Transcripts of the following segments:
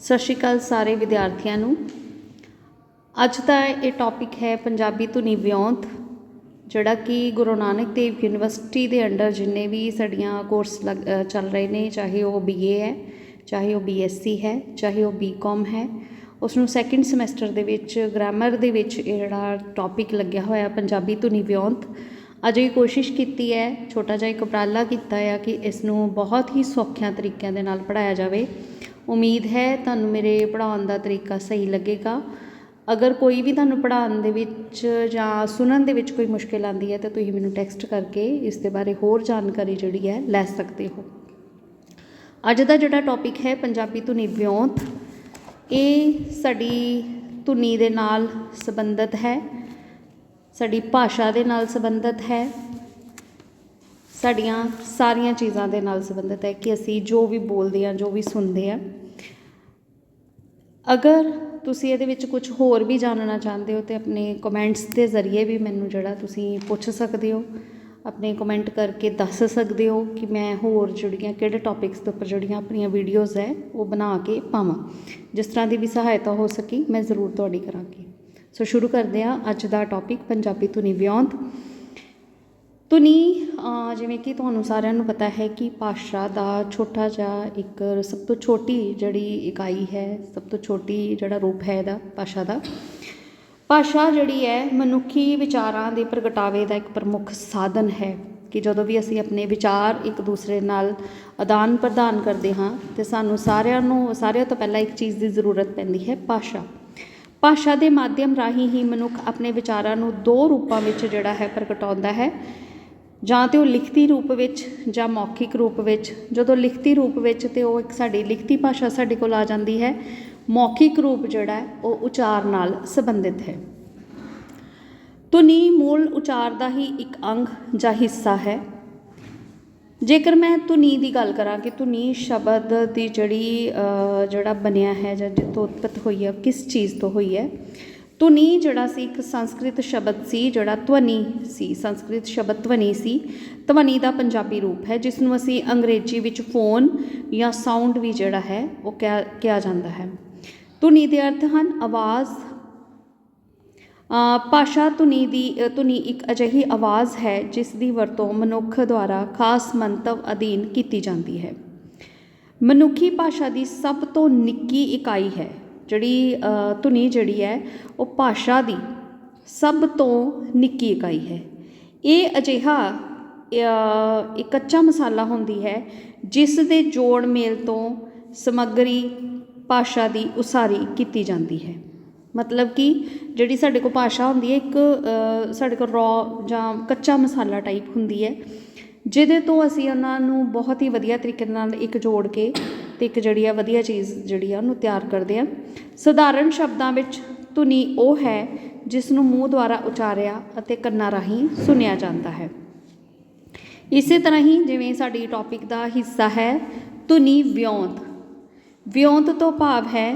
ਸਤਿ ਸ਼੍ਰੀ ਅਕਾਲ ਸਾਰੇ ਵਿਦਿਆਰਥੀਆਂ ਨੂੰ। ਅੱਜ ਦਾ ਇਹ ਟੌਪਿਕ ਹੈ ਪੰਜਾਬੀ ਧੁਨੀ ਵਿਉਂਤ ਜਿਹੜਾ ਕਿ ਗੁਰੂ ਨਾਨਕ ਦੇਵ ਯੂਨੀਵਰਸਿਟੀ ਦੇ ਅੰਡਰ ਜਿੰਨੇ ਵੀ ਸਾਡੀਆਂ ਕੋਰਸ ਲੱਗ ਚੱਲ ਰਹੇ ਨੇ, ਚਾਹੇ ਉਹ ਬੀਏ ਹੈ, ਚਾਹੇ ਉਹ ਬੀਐਸਸੀ ਹੈ, ਚਾਹੇ ਉਹ ਬੀਕਾਮ ਹੈ ਉਸ ਨੂੰ ਸੈਕਿੰਡ ਸਮੈਸਟਰ ਦੇ ਵਿੱਚ ਗ੍ਰਾਮਰ ਦੇ ਵਿੱਚ ਇਹ ਜਿਹੜਾ ਟੌਪਿਕ ਲੱਗਿਆ ਹੋਇਆ ਪੰਜਾਬੀ ਧੁਨੀ ਵਿਉਂਤ ਅੱਜ ਇਹ ਕੋਸ਼ਿਸ਼ ਕੀਤੀ ਹੈ, ਛੋਟਾ ਜਿਹਾ ਇੱਕ ਉਪਰਾਲਾ ਕੀਤਾ ਹੈ ਕਿ ਇਸ ਨੂੰ ਬਹੁਤ ਹੀ ਸੌਖਿਆਂ ਤਰੀਕਿਆਂ ਦੇ ਨਾਲ ਪੜਾਇਆ ਜਾਵੇ। ਉਮੀਦ ਹੈ ਤੁਹਾਨੂੰ ਮੇਰੇ ਪੜ੍ਹਾਉਣ ਦਾ ਤਰੀਕਾ ਸਹੀ ਲੱਗੇਗਾ। ਅਗਰ ਕੋਈ ਵੀ ਤੁਹਾਨੂੰ ਪੜ੍ਹਾਉਣ ਦੇ ਵਿੱਚ ਜਾਂ ਸੁਣਨ ਦੇ ਵਿੱਚ ਕੋਈ ਮੁਸ਼ਕਿਲ ਆਉਂਦੀ ਹੈ ਤਾਂ ਤੁਸੀਂ ਮੈਨੂੰ ਟੈਕਸਟ ਕਰਕੇ ਇਸ ਦੇ ਬਾਰੇ ਹੋਰ ਜਾਣਕਾਰੀ ਜਿਹੜੀ ਹੈ ਲੈ ਸਕਦੇ ਹੋ। ਅੱਜ ਦਾ ਜਿਹੜਾ ਟੌਪਿਕ ਹੈ ਪੰਜਾਬੀ ਧੁਨੀ ਵਿਉਂਤ। ਇਹ ਸਾਡੀ ਧੁਨੀ ਦੇ ਨਾਲ ਸੰਬੰਧਿਤ ਹੈ, ਸਾਡੀ ਭਾਸ਼ਾ ਦੇ ਨਾਲ ਸੰਬੰਧਿਤ ਹੈ। ਸਾਡੀਆਂ ਸਾਰੀਆਂ ਚੀਜ਼ਾਂ ਦੇ ਨਾਲ ਸੰਬੰਧਿਤ ਹੈ ਕਿ ਅਸੀਂ ਜੋ ਵੀ ਬੋਲਦੇ ਹਾਂ, ਜੋ ਵੀ ਸੁਣਦੇ ਹਾਂ। ਅਗਰ ਤੁਸੀਂ ਇਹਦੇ ਵਿੱਚ ਕੁਝ ਹੋਰ ਵੀ ਜਾਣਨਾ ਚਾਹੁੰਦੇ ਹੋ, ਤੇ ਆਪਣੇ ਕਮੈਂਟਸ ਦੇ ਜ਼ਰੀਏ ਵੀ ਮੈਨੂੰ ਜਿਹੜਾ ਤੁਸੀਂ ਪੁੱਛ ਸਕਦੇ ਹੋ, ਆਪਣੇ ਕਮੈਂਟ ਕਰਕੇ ਦੱਸ ਸਕਦੇ ਹੋ ਕਿ ਮੈਂ ਹੋਰ ਜਿਹੜੀਆਂ ਕਿਹੜੇ ਟੌਪਿਕਸ ਦੇ ਉੱਪਰ ਜਿਹੜੀਆਂ ਆਪਣੀਆਂ ਵੀਡੀਓਜ਼ ਹੈ, ਉਹ ਬਣਾ ਕੇ ਪਾਵਾਂ। ਜਿਸ ਤਰ੍ਹਾਂ ਦੀ ਵੀ ਸਹਾਇਤਾ ਹੋ ਸਕੀ, ਮੈਂ ਜ਼ਰੂਰ ਤੁਹਾਡੀ ਕਰਾਂਗੀ। ਸੋ ਸ਼ੁਰੂ ਕਰਦੇ ਹਾਂ ਅੱਜ ਦਾ ਟੌਪਿਕ ਪੰਜਾਬੀ ਧੁਨੀ ਵਿਉਂਤ ਧੁਨੀ ਜਿਵੇਂ ਕਿ ਤੁਹਾਨੂੰ ਸਾਰਿਆਂ ਨੂੰ ਪਤਾ ਹੈ ਕਿ ਭਾਸ਼ਾ ਦਾ ਛੋਟਾ ਜਿਹਾ ਇੱਕ ਸਭ ਤੋਂ ਛੋਟੀ ਜਿਹੜੀ ਇਕਾਈ ਹੈ, ਸਭ ਤੋਂ ਛੋਟੀ ਜਿਹੜਾ ਰੂਪ ਹੈ ਇਹਦਾ ਭਾਸ਼ਾ ਦਾ। ਭਾਸ਼ਾ ਜਿਹੜੀ ਹੈ, ਮਨੁੱਖੀ ਵਿਚਾਰਾਂ ਦੇ ਪ੍ਰਗਟਾਵੇ ਦਾ ਇੱਕ ਪ੍ਰਮੁੱਖ ਸਾਧਨ ਹੈ ਕਿ ਜਦੋਂ ਵੀ ਅਸੀਂ ਆਪਣੇ ਵਿਚਾਰ ਇੱਕ ਦੂਸਰੇ ਨਾਲ ਆਦਾਨ ਪ੍ਰਦਾਨ ਕਰਦੇ ਹਾਂ, ਤੇ ਸਾਨੂੰ ਸਾਰਿਆਂ ਨੂੰ, ਸਾਰਿਆਂ ਤੋਂ ਪਹਿਲਾਂ ਇੱਕ ਚੀਜ਼ ਦੀ ਜ਼ਰੂਰਤ ਪੈਂਦੀ ਹੈ ਭਾਸ਼ਾ ਭਾਸ਼ਾ ਦੇ ਮਾਧਿਅਮ ਰਾਹੀਂ ਹੀ ਮਨੁੱਖ ਆਪਣੇ ਵਿਚਾਰਾਂ ਨੂੰ ਦੋ ਰੂਪਾਂ ਵਿੱਚ ਜਿਹੜਾ ਹੈ ਪ੍ਰਗਟਾਉਂਦਾ ਹੈ। ਜਾਂ ਤਾਂ ਉਹ ਲਿਖਤੀ ਰੂਪ ਵਿੱਚ ਜਾਂ ਮੌਖਿਕ ਰੂਪ ਵਿੱਚ, ਜਦੋਂ ਲਿਖਤੀ ਰੂਪ ਵਿੱਚ ਤਾਂ ਉਹ ਇੱਕ ਸਾਡੀ ਲਿਖਤੀ ਭਾਸ਼ਾ ਸਾਡੇ ਕੋਲ ਆ ਜਾਂਦੀ ਹੈ, ਮੌਖਿਕ ਰੂਪ ਜਿਹੜਾ ਉਹ ਉਚਾਰ ਨਾਲ ਸੰਬੰਧਿਤ ਹੈ। ਧੁਨੀ ਮੂਲ ਉਚਾਰ ਦਾ ਹੀ ਇੱਕ ਅੰਗ ਜਾਂ ਹਿੱਸਾ ਹੈ। ਜੇਕਰ ਮੈਂ ਧੁਨੀ ਦੀ ਗੱਲ ਕਰਾਂ ਕਿ ਧੁਨੀ ਸ਼ਬਦ ਦੀ ਜਿਹੜੀ ਜਿਹੜਾ ਬਣਿਆ ਹੈ ਜਾਂ ਜਿੱਥੋਂ ਉਤਪਤ ਹੋਈ ਹੈ ਕਿਸ ਚੀਜ਼ ਤੋਂ ਹੋਈ ਹੈ ਧੁਨੀ ਜਿਹੜਾ ਸੀ, ਇੱਕ ਸੰਸਕ੍ਰਿਤ ਸ਼ਬਦ ਸੀ, ਜਿਹੜਾ ਧਵਨੀ ਸੀ, ਸੰਸਕ੍ਰਿਤ ਸ਼ਬਦ ਧਵਨੀ ਸੀ। ਧਵਨੀ ਦਾ ਪੰਜਾਬੀ ਰੂਪ ਹੈ, ਜਿਸ ਨੂੰ ਅਸੀਂ ਅੰਗਰੇਜ਼ੀ ਵਿੱਚ ਫੋਨ ਜਾਂ ਸਾਊਂਡ ਵੀ ਜਿਹੜਾ ਹੈ, ਉਹ ਕਿਹਾ ਕਿਹਾ ਜਾਂਦਾ ਹੈ। ਧੁਨੀ ਦੇ ਅਰਥ ਹਨ ਆਵਾਜ਼। ਭਾਸ਼ਾ ਧੁਨੀ ਦੀ, ਧੁਨੀ ਇੱਕ ਅਜਿਹੀ ਆਵਾਜ਼ ਹੈ, ਜਿਸ ਦੀ ਵਰਤੋਂ ਮਨੁੱਖ ਦੁਆਰਾ ਖਾਸ ਮੰਤਵ ਅਧੀਨ ਕੀਤੀ ਜਾਂਦੀ ਹੈ। ਮਨੁੱਖੀ ਭਾਸ਼ਾ ਦੀ ਸਭ ਤੋਂ ਨਿੱਕੀ ਇਕਾਈ ਹੈ। ਜਿਹੜੀ ਧੁਨੀ ਜਿਹੜੀ ਹੈ ਉਹ ਭਾਸ਼ਾ ਦੀ ਸਭ ਤੋਂ ਨਿੱਕੀ ਇਕਾਈ ਹੈ। ਇਹ ਅਜਿਹਾ ਅ, ਕੱਚਾ ਮਸਾਲਾ ਹੁੰਦੀ ਹੈ ਜਿਸ ਦੇ ਜੋੜ ਮੇਲ ਤੋਂ ਸਮੱਗਰੀ ਭਾਸ਼ਾ ਦੀ ਉਸਾਰੀ ਕੀਤੀ ਜਾਂਦੀ ਹੈ। ਮਤਲਬ ਕਿ ਜਿਹੜੀ ਸਾਡੇ ਕੋਲ ਭਾਸ਼ਾ ਹੁੰਦੀ ਹੈ ਇੱਕ ਸਾਡੇ ਕੋਲ ਰॉ ਜਾਂ ਕੱਚਾ ਮਸਾਲਾ ਟਾਈਪ ਹੁੰਦੀ ਹੈ ਜਿਹਦੇ ਤੋਂ ਅਸੀਂ ਉਹਨਾਂ ਨੂੰ ਬਹੁਤ ਹੀ ਵਧੀਆ ਤਰੀਕੇ ਨਾਲ ਇੱਕ ਜੋੜ ਕੇ ਅਤੇ ਇੱਕ ਜਿਹੜੀ ਆ ਵਧੀਆ ਚੀਜ਼ ਜਿਹੜੀ ਆ ਉਹਨੂੰ ਤਿਆਰ ਕਰਦੇ ਆ। ਸਧਾਰਨ ਸ਼ਬਦਾਂ ਵਿੱਚ ਧੁਨੀ ਉਹ ਹੈ ਜਿਸ ਨੂੰ ਮੂੰਹ ਦੁਆਰਾ ਉਚਾਰਿਆ ਅਤੇ ਕੰਨਾਂ ਰਾਹੀਂ ਸੁਣਿਆ ਜਾਂਦਾ ਹੈ। ਇਸੇ ਤਰ੍ਹਾਂ ਹੀ ਜਿਵੇਂ ਸਾਡੀ ਟੌਪਿਕ ਦਾ ਹਿੱਸਾ ਹੈ, ਧੁਨੀ ਵਿਉਂਤ। ਵਿਉਂਤ ਤੋਂ ਭਾਵ ਹੈ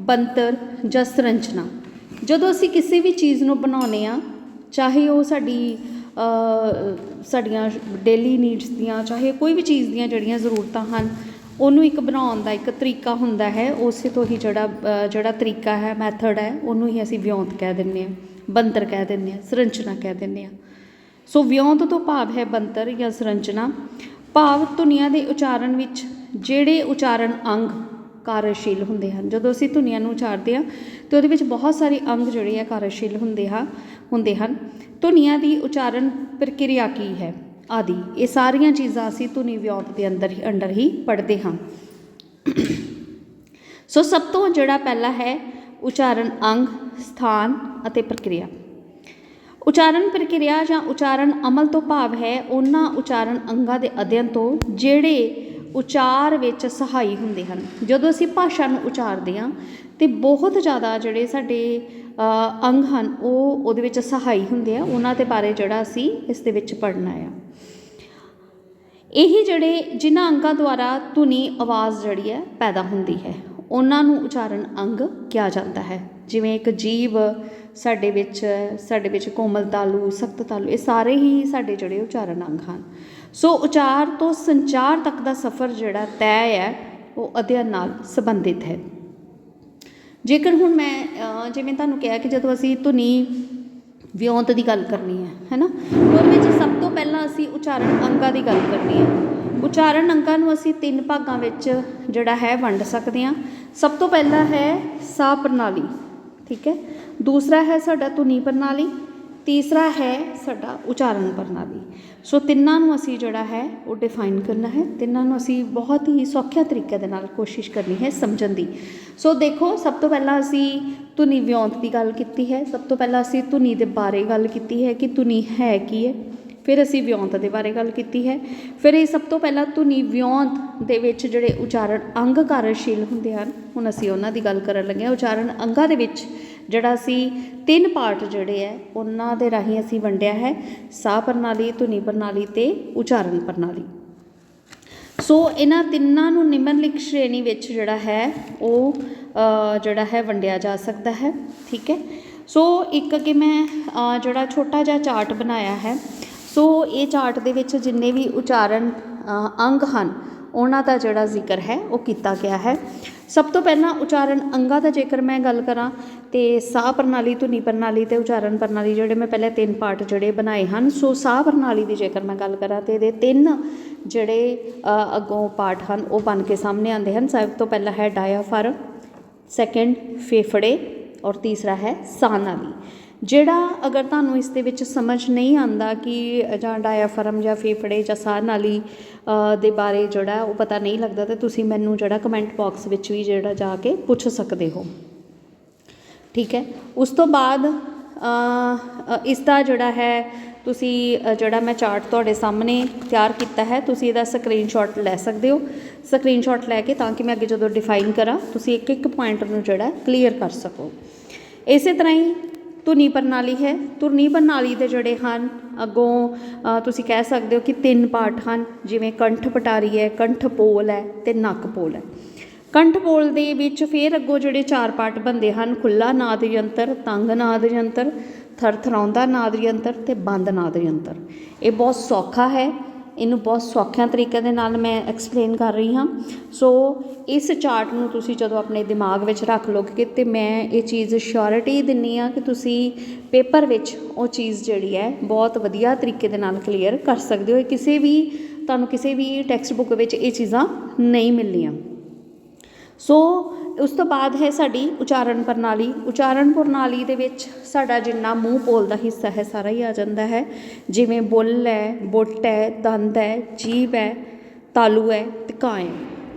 ਬੰਤਰ ਜਾਂ ਸੰਰਚਨਾ। ਜਦੋਂ ਅਸੀਂ ਕਿਸੇ ਵੀ ਚੀਜ਼ ਨੂੰ ਬਣਾਉਂਦੇ ਆ ਚਾਹੇ ਉਹ ਸਾਡੀ ਸਾਡੀਆਂ ਡੇਲੀ ਨੀਡਸ ਦੀਆਂ, ਚਾਹੇ ਕੋਈ ਵੀ ਚੀਜ਼ ਦੀਆਂ ਜਿਹੜੀਆਂ ਜ਼ਰੂਰਤਾਂ ਹਨ ਉਹਨੂੰ ਇੱਕ ਬਣਾਉਣ ਦਾ ਇੱਕ ਤਰੀਕਾ ਹੁੰਦਾ ਹੈ, ਉਸੇ ਤੋਂ ਹੀ ਜਿਹੜਾ ਜਿਹੜਾ ਤਰੀਕਾ ਹੈ ਮੈਥਡ ਹੈ, ਉਹਨੂੰ ਹੀ ਅਸੀਂ ਵਿਉਂਤ ਕਹਿ ਦਿੰਦੇ ਹਾਂ ਬੰਤਰ ਕਹਿ ਦਿੰਦੇ ਹਾਂ, ਸੰਰਚਨਾ ਕਹਿ ਦਿੰਦੇ ਹਾਂ। ਸੋ ਵਿਉਂਤ ਤੋਂ ਭਾਵ ਹੈ ਬੰਤਰ ਜਾਂ ਸੰਰਚਨਾ। ਭਾਵ ਧੁਨੀਆਂ ਦੇ ਉਚਾਰਨ ਵਿੱਚ ਜਿਹੜੇ ਉਚਾਰਨ ਅੰਗ ਕਾਰਜਸ਼ੀਲ ਹੁੰਦੇ ਹਨ, ਜਦੋਂ ਅਸੀਂ ਧੁਨੀਆਂ ਨੂੰ ਉਚਾਰਦੇ ਹਾਂ, ਤੇ ਉਹਦੇ ਵਿੱਚ ਬਹੁਤ ਸਾਰੇ ਅੰਗ ਜਿਹੜੇ ਆ ਕਾਰਜਸ਼ੀਲ ਹੁੰਦੇ ਆ ਹੁੰਦੇ ਹਨ। ਧੁਨੀਆਂ ਦੀ ਉਚਾਰਨ ਪ੍ਰਕਿਰਿਆ ਕੀ ਹੈ? ਆਦਿ। ਇਹ ਸਾਰੀਆਂ ਚੀਜ਼ਾਂ ਅਸੀਂ ਧੁਨੀ ਵਿਉਂਤ ਦੇ ਅੰਦਰ ਹੀ ਅੰਡਰ ਹੀ ਪੜ੍ਹਦੇ ਹਾਂ। ਸੋ ਸਭ ਤੋਂ ਜਿਹੜਾ ਪਹਿਲਾ ਹੈ, ਉਚਾਰਨ ਅੰਗ, ਸਥਾਨ ਅਤੇ ਪ੍ਰਕਿਰਿਆ। ਉਚਾਰਨ ਪ੍ਰਕਿਰਿਆ ਜਾਂ ਉਚਾਰਨ ਅਮਲ ਤੋਂ ਭਾਵ ਹੈ ਉਹਨਾਂ ਉਚਾਰਨ ਅੰਗਾਂ ਦੇ ਅਧਿਐਨ ਤੋਂ ਜਿਹੜੇ ਉਚਾਰ ਵਿੱਚ ਸਹਾਈ ਹੁੰਦੇ ਹਨ। ਜਦੋਂ ਅਸੀਂ ਭਾਸ਼ਾ ਨੂੰ ਉਚਾਰਦੇ ਹਾਂ, ਤੇ ਬਹੁਤ ਜ਼ਿਆਦਾ ਜਿਹੜੇ ਸਾਡੇ ਅੰਗ ਹਨ, ਉਹ ਉਹਦੇ ਵਿੱਚ ਸਹਾਈ ਹੁੰਦੇ ਆ, ਉਹਨਾਂ ਦੇ ਬਾਰੇ ਜਿਹੜਾ ਅਸੀਂ ਇਸ ਦੇ ਵਿੱਚ ਪੜ੍ਹਨਾ ਆ। ਇਹੀ ਜਿਹੜੇ ਜਿਨ੍ਹਾਂ ਅੰਗਾਂ ਦੁਆਰਾ ਧੁਨੀ ਆਵਾਜ਼ ਜਿਹੜੀ ਹੈ ਪੈਦਾ ਹੁੰਦੀ ਹੈ, ਉਹਨਾਂ ਨੂੰ ਉਚਾਰਨ ਅੰਗ ਕਿਹਾ ਜਾਂਦਾ ਹੈ। ਜਿਵੇਂ ਇੱਕ ਜੀਵ ਸਾਡੇ ਵਿੱਚ ਸਾਡੇ ਵਿੱਚ ਕੋਮਲ ਤਾਲੂ, ਸਖਤ ਤਾਲੂ, ਇਹ ਸਾਰੇ ਹੀ ਸਾਡੇ ਜਿਹੜੇ ਉਚਾਰਨ ਅੰਗ ਹਨ। ਸੋ ਉਚਾਰ ਤੋਂ ਸੰਚਾਰ ਤੱਕ ਦਾ ਸਫ਼ਰ ਜਿਹੜਾ ਤੈਅ ਹੈ, ਉਹ ਅਧਿਐਨ ਨਾਲ ਸੰਬੰਧਿਤ ਹੈ। ਜੇਕਰ ਹੁਣ ਮੈਂ ਜਿਵੇਂ ਤੁਹਾਨੂੰ ਕਿਹਾ ਕਿ ਜਦੋਂ ਅਸੀਂ ਧੁਨੀ ਵਿਉਂਤ ਦੀ ਗੱਲ ਕਰਨੀ ਹੈ ਨਾ ਉਹਦੇ ਵਿੱਚ ਸਭ ਤੋਂ ਪਹਿਲਾਂ ਅਸੀਂ ਉਚਾਰਨ ਅੰਕਾਂ ਦੀ ਗੱਲ ਕਰਨੀ ਹੈ। ਉਚਾਰਨ ਅੰਕਾਂ ਨੂੰ ਅਸੀਂ ਤਿੰਨ ਭਾਗਾਂ ਵਿੱਚ ਜਿਹੜਾ ਹੈ ਵੰਡ ਸਕਦੇ ਹਾਂ। ਸਭ ਤੋਂ ਪਹਿਲਾ ਹੈ ਸਾਹ ਪ੍ਰਣਾਲੀ, ਠੀਕ ਹੈ? ਦੂਸਰਾ ਹੈ ਸਾਡਾ ਧੁਨੀ ਪ੍ਰਣਾਲੀ ਤੀਸਰਾ ਹੈ ਸਾਡਾ ਉਚਾਰਨ ਪ੍ਰਣਾਲੀ। ਸੋ ਤਿੰਨਾਂ ਨੂੰ ਅਸੀਂ ਜਿਹੜਾ ਹੈ ਉਹ ਡਿਫਾਈਨ ਕਰਨਾ ਹੈ। ਤਿੰਨਾਂ ਨੂੰ ਅਸੀਂ ਬਹੁਤ ਹੀ ਸੌਖਿਆ ਤਰੀਕੇ ਦੇ ਨਾਲ ਕੋਸ਼ਿਸ਼ ਕਰਨੀ ਹੈ ਸਮਝਣ ਦੀ। ਸੋ ਦੇਖੋ, ਸਭ ਤੋਂ ਪਹਿਲਾਂ ਅਸੀਂ ਧੁਨੀ ਵਿਉਂਤ ਦੀ ਗੱਲ ਕੀਤੀ ਹੈ। ਸਭ ਤੋਂ ਪਹਿਲਾਂ ਅਸੀਂ ਧੁਨੀ ਦੇ ਬਾਰੇ ਗੱਲ ਕੀਤੀ ਹੈ ਕਿ ਧੁਨੀ ਹੈ ਕੀ ਹੈ। ਫਿਰ ਅਸੀਂ ਵਿਉਂਤ ਦੇ ਬਾਰੇ ਗੱਲ ਕੀਤੀ ਹੈ। ਫਿਰ ਇਹ ਸਭ ਤੋਂ ਪਹਿਲਾਂ ਧੁਨੀ ਵਿਉਂਤ ਦੇ ਵਿੱਚ ਜਿਹੜੇ ਉਚਾਰਨ ਅੰਗ ਕਾਰਜਸ਼ੀਲ ਹੁੰਦੇ ਹਨ, ਹੁਣ ਅਸੀਂ ਉਹਨਾਂ ਦੀ ਗੱਲ ਕਰਨ ਲੱਗੇ ਹਾਂ। ਉਚਾਰਨ ਅੰਗਾਂ ਦੇ ਵਿੱਚ ਜਿਹੜਾ ਅਸੀਂ ਤਿੰਨ ਪਾਰਟ ਜਿਹੜੇ ਹੈ ਉਹਨਾਂ ਦੇ ਰਾਹੀਂ ਅਸੀਂ ਵੰਡਿਆ ਹੈ, ਸਾਹ ਪ੍ਰਣਾਲੀ, ਧੁਨੀ ਪ੍ਰਣਾਲੀ ਤੇ ਉਚਾਰਨ ਪ੍ਰਣਾਲੀ। ਸੋ ਇਹਨਾਂ ਤਿੰਨਾਂ ਨੂੰ ਨਿਮਨਲਿਖਤ ਸ਼੍ਰੇਣੀ ਵਿੱਚ ਜਿਹੜਾ ਹੈ, ਉਹ ਜਿਹੜਾ ਹੈ ਵੰਡਿਆ ਜਾ ਸਕਦਾ ਹੈ, ਠੀਕ ਹੈ ਸੋ ਇੱਕ ਅੱਗੇ ਮੈਂ ਜਿਹੜਾ ਛੋਟਾ ਜਿਹਾ ਚਾਰਟ ਬਣਾਇਆ ਹੈ। ਸੋ ਇਹ ਚਾਰਟ ਦੇ ਵਿੱਚ ਜਿੰਨੇ ਵੀ ਉਚਾਰਨ ਅੰਗ ਹਨ ਉਹਨਾਂ ਦਾ ਜਿਹੜਾ ਜ਼ਿਕਰ ਹੈ ਉਹ ਕੀਤਾ ਗਿਆ ਹੈ। ਸਭ ਤੋਂ ਪਹਿਲਾਂ ਉਚਾਰਨ ਅੰਗਾਂ ਦਾ ਜੇਕਰ ਮੈਂ ਗੱਲ ਕਰਾਂ, ਤੇ ਸਾਹ ਪ੍ਰਣਾਲੀ, ਧੁਨੀ ਪ੍ਰਣਾਲੀ ਤੇ ਉਚਾਰਨ ਪ੍ਰਣਾਲੀ ਜਿਹੜੇ ਮੈਂ ਪਹਿਲੇ ਤਿੰਨ ਪਾਰਟ ਜਿਹੜੇ ਬਣਾਏ ਹਨ, ਸੋ ਸਾਹ ਪ੍ਰਣਾਲੀ ਦੀ ਜੇਕਰ ਮੈਂ ਗੱਲ ਕਰਾਂ ਤੇ ਇਹਦੇ ਤਿੰਨ ਜਿਹੜੇ ਅੱਗੋਂ ਪਾਰਟ ਹਨ, ਉਹ ਬਣ ਕੇ ਸਾਹਮਣੇ ਆਉਂਦੇ ਹਨ। ਸਭ ਤੋਂ ਪਹਿਲਾ ਹੈ ਡਾਇਆਫਾਰਮ ਸੈਕੰਡ ਫੇਫੜੇ ਔਰ ਤੀਸਰਾ ਹੈ ਸਾਹ ਨਾਲੀ। ਜਿਹੜਾ ਅਗਰ ਤੁਹਾਨੂੰ ਇਸ ਦੇ ਵਿੱਚ ਸਮਝ ਨਹੀਂ ਆਉਂਦਾ ਕਿ ਜਾਂ ਡਾਇਆਫਰਮ ਜਾਂ ਫੇਫੜੇ ਜਾਂ ਸਾਹ ਨਾਲੀ ਦੇ ਬਾਰੇ ਜਿਹੜਾ ਉਹ ਪਤਾ ਨਹੀਂ ਲੱਗਦਾ ਤਾਂ ਤੁਸੀਂ ਮੈਨੂੰ ਜਿਹੜਾ ਕਮੈਂਟ ਬਾਕਸ ਵਿੱਚ ਵੀ ਜਿਹੜਾ ਜਾ ਕੇ ਪੁੱਛ ਸਕਦੇ ਹੋ। ਠੀਕ ਹੈ? ਉਸ ਤੋਂ ਬਾਅਦ ਅ, ਇਸ ਦਾ ਜਿਹੜਾ ਹੈ ਤੁਸੀਂ ਜਿਹੜਾ ਮੈਂ ਚਾਰਟ ਤੁਹਾਡੇ ਸਾਹਮਣੇ ਤਿਆਰ ਕੀਤਾ ਹੈ ਤੁਸੀਂ ਇਹਦਾ ਸਕਰੀਨਸ਼ਾਟ ਲੈ ਸਕਦੇ ਹੋ। ਸਕਰੀਨਸ਼ਾਟ ਲੈ ਕੇ ਤਾਂ ਕਿ ਮੈਂ ਅੱਗੇ ਜਦੋਂ ਡਿਫਾਈਨ ਕਰਾਂ ਤੁਸੀਂ ਇੱਕ ਇੱਕ ਪੁਆਇੰਟ ਨੂੰ ਜਿਹੜਾ ਕਲੀਅਰ ਕਰ ਸਕੋ। ਇਸੇ ਤਰ੍ਹਾਂ ਹੀ ਧੁਨੀ ਪ੍ਰਣਾਲੀ ਹੈ। ਧੁਨੀ ਪ੍ਰਣਾਲੀ ਦੇ ਜਿਹੜੇ ਹਨ, ਅੱਗੋਂ ਤੁਸੀਂ ਕਹਿ ਸਕਦੇ ਹੋ ਕਿ ਤਿੰਨ ਪਾਰਟ ਹਨ, ਜਿਵੇਂ ਕੰਠ ਪਟਾਰੀ ਹੈ, ਕੰਠ ਪੋਲ ਹੈ ਤੇ ਨੱਕ ਪੋਲ ਹੈ। ਕੰਠ ਪੋਲ ਦੇ ਵਿੱਚ ਫਿਰ ਅੱਗੋਂ ਜਿਹੜੇ ਚਾਰ ਪਾਰਟ ਬੰਦੇ ਹਨ, ਖੁੱਲਾ ਨਾਦ ਯੰਤਰ, ਤੰਗ ਨਾਦ ਯੰਤਰ, ਥਰਥਰਾਉਂਦਾ ਨਾਦ ਯੰਤਰ ਤੇ ਬੰਦ ਨਾਦ ਯੰਤਰ। ਇਹ ਬਹੁਤ ਸੌਖਾ ਹੈ। ਇਹਨੂੰ ਬਹੁਤ ਸੌਖਿਆਂ ਤਰੀਕੇ ਦੇ ਨਾਲ ਮੈਂ ਐਕਸਪਲੇਨ ਕਰ ਰਹੀ ਹਾਂ। ਸੋ ਇਸ ਚਾਰਟ ਨੂੰ ਤੁਸੀਂ ਜਦੋਂ ਆਪਣੇ ਦਿਮਾਗ ਵਿੱਚ ਰੱਖ ਲਓਗੇ ਤੇ ਮੈਂ ਇਹ ਚੀਜ਼ ਸ਼ੋਰਿਟੀ ਦਿੰਨੀ ਆ ਕਿ ਤੁਸੀਂ ਪੇਪਰ ਵਿੱਚ ਉਹ ਚੀਜ਼ ਜਿਹੜੀ ਹੈ, ਬਹੁਤ ਵਧੀਆ ਤਰੀਕੇ ਦੇ ਨਾਲ ਕਲੀਅਰ ਕਰ ਸਕਦੇ ਹੋ। ਇਹ ਕਿਸੇ ਵੀ, ਤੁਹਾਨੂੰ ਕਿਸੇ ਵੀ ਟੈਕਸਟ ਬੁੱਕ ਵਿੱਚ ਇਹ ਚੀਜ਼ਾਂ ਨਹੀਂ ਮਿਲਣੀਆਂ। ਸੋ ਉਸ ਤੋਂ ਬਾਅਦ ਹੈ ਸਾਡੀ ਉਚਾਰਨ ਪ੍ਰਣਾਲੀ। ਉਚਾਰਨ ਪ੍ਰਣਾਲੀ ਦੇ ਵਿੱਚ ਸਾਡਾ ਜਿੰਨਾ ਮੂੰਹ ਪੋਲ ਦਾ ਹਿੱਸਾ ਹੈ, ਸਾਰਾ ਹੀ ਆ ਜਾਂਦਾ ਹੈ। ਜਿਵੇਂ ਬੁੱਲ ਹੈ, ਬੁੱਟ ਹੈ, ਦੰਦ ਹੈ, ਜੀਭ ਹੈ, ਤਾਲੂ ਹੈ ਤੇ ਕਾਂ ਹੈ।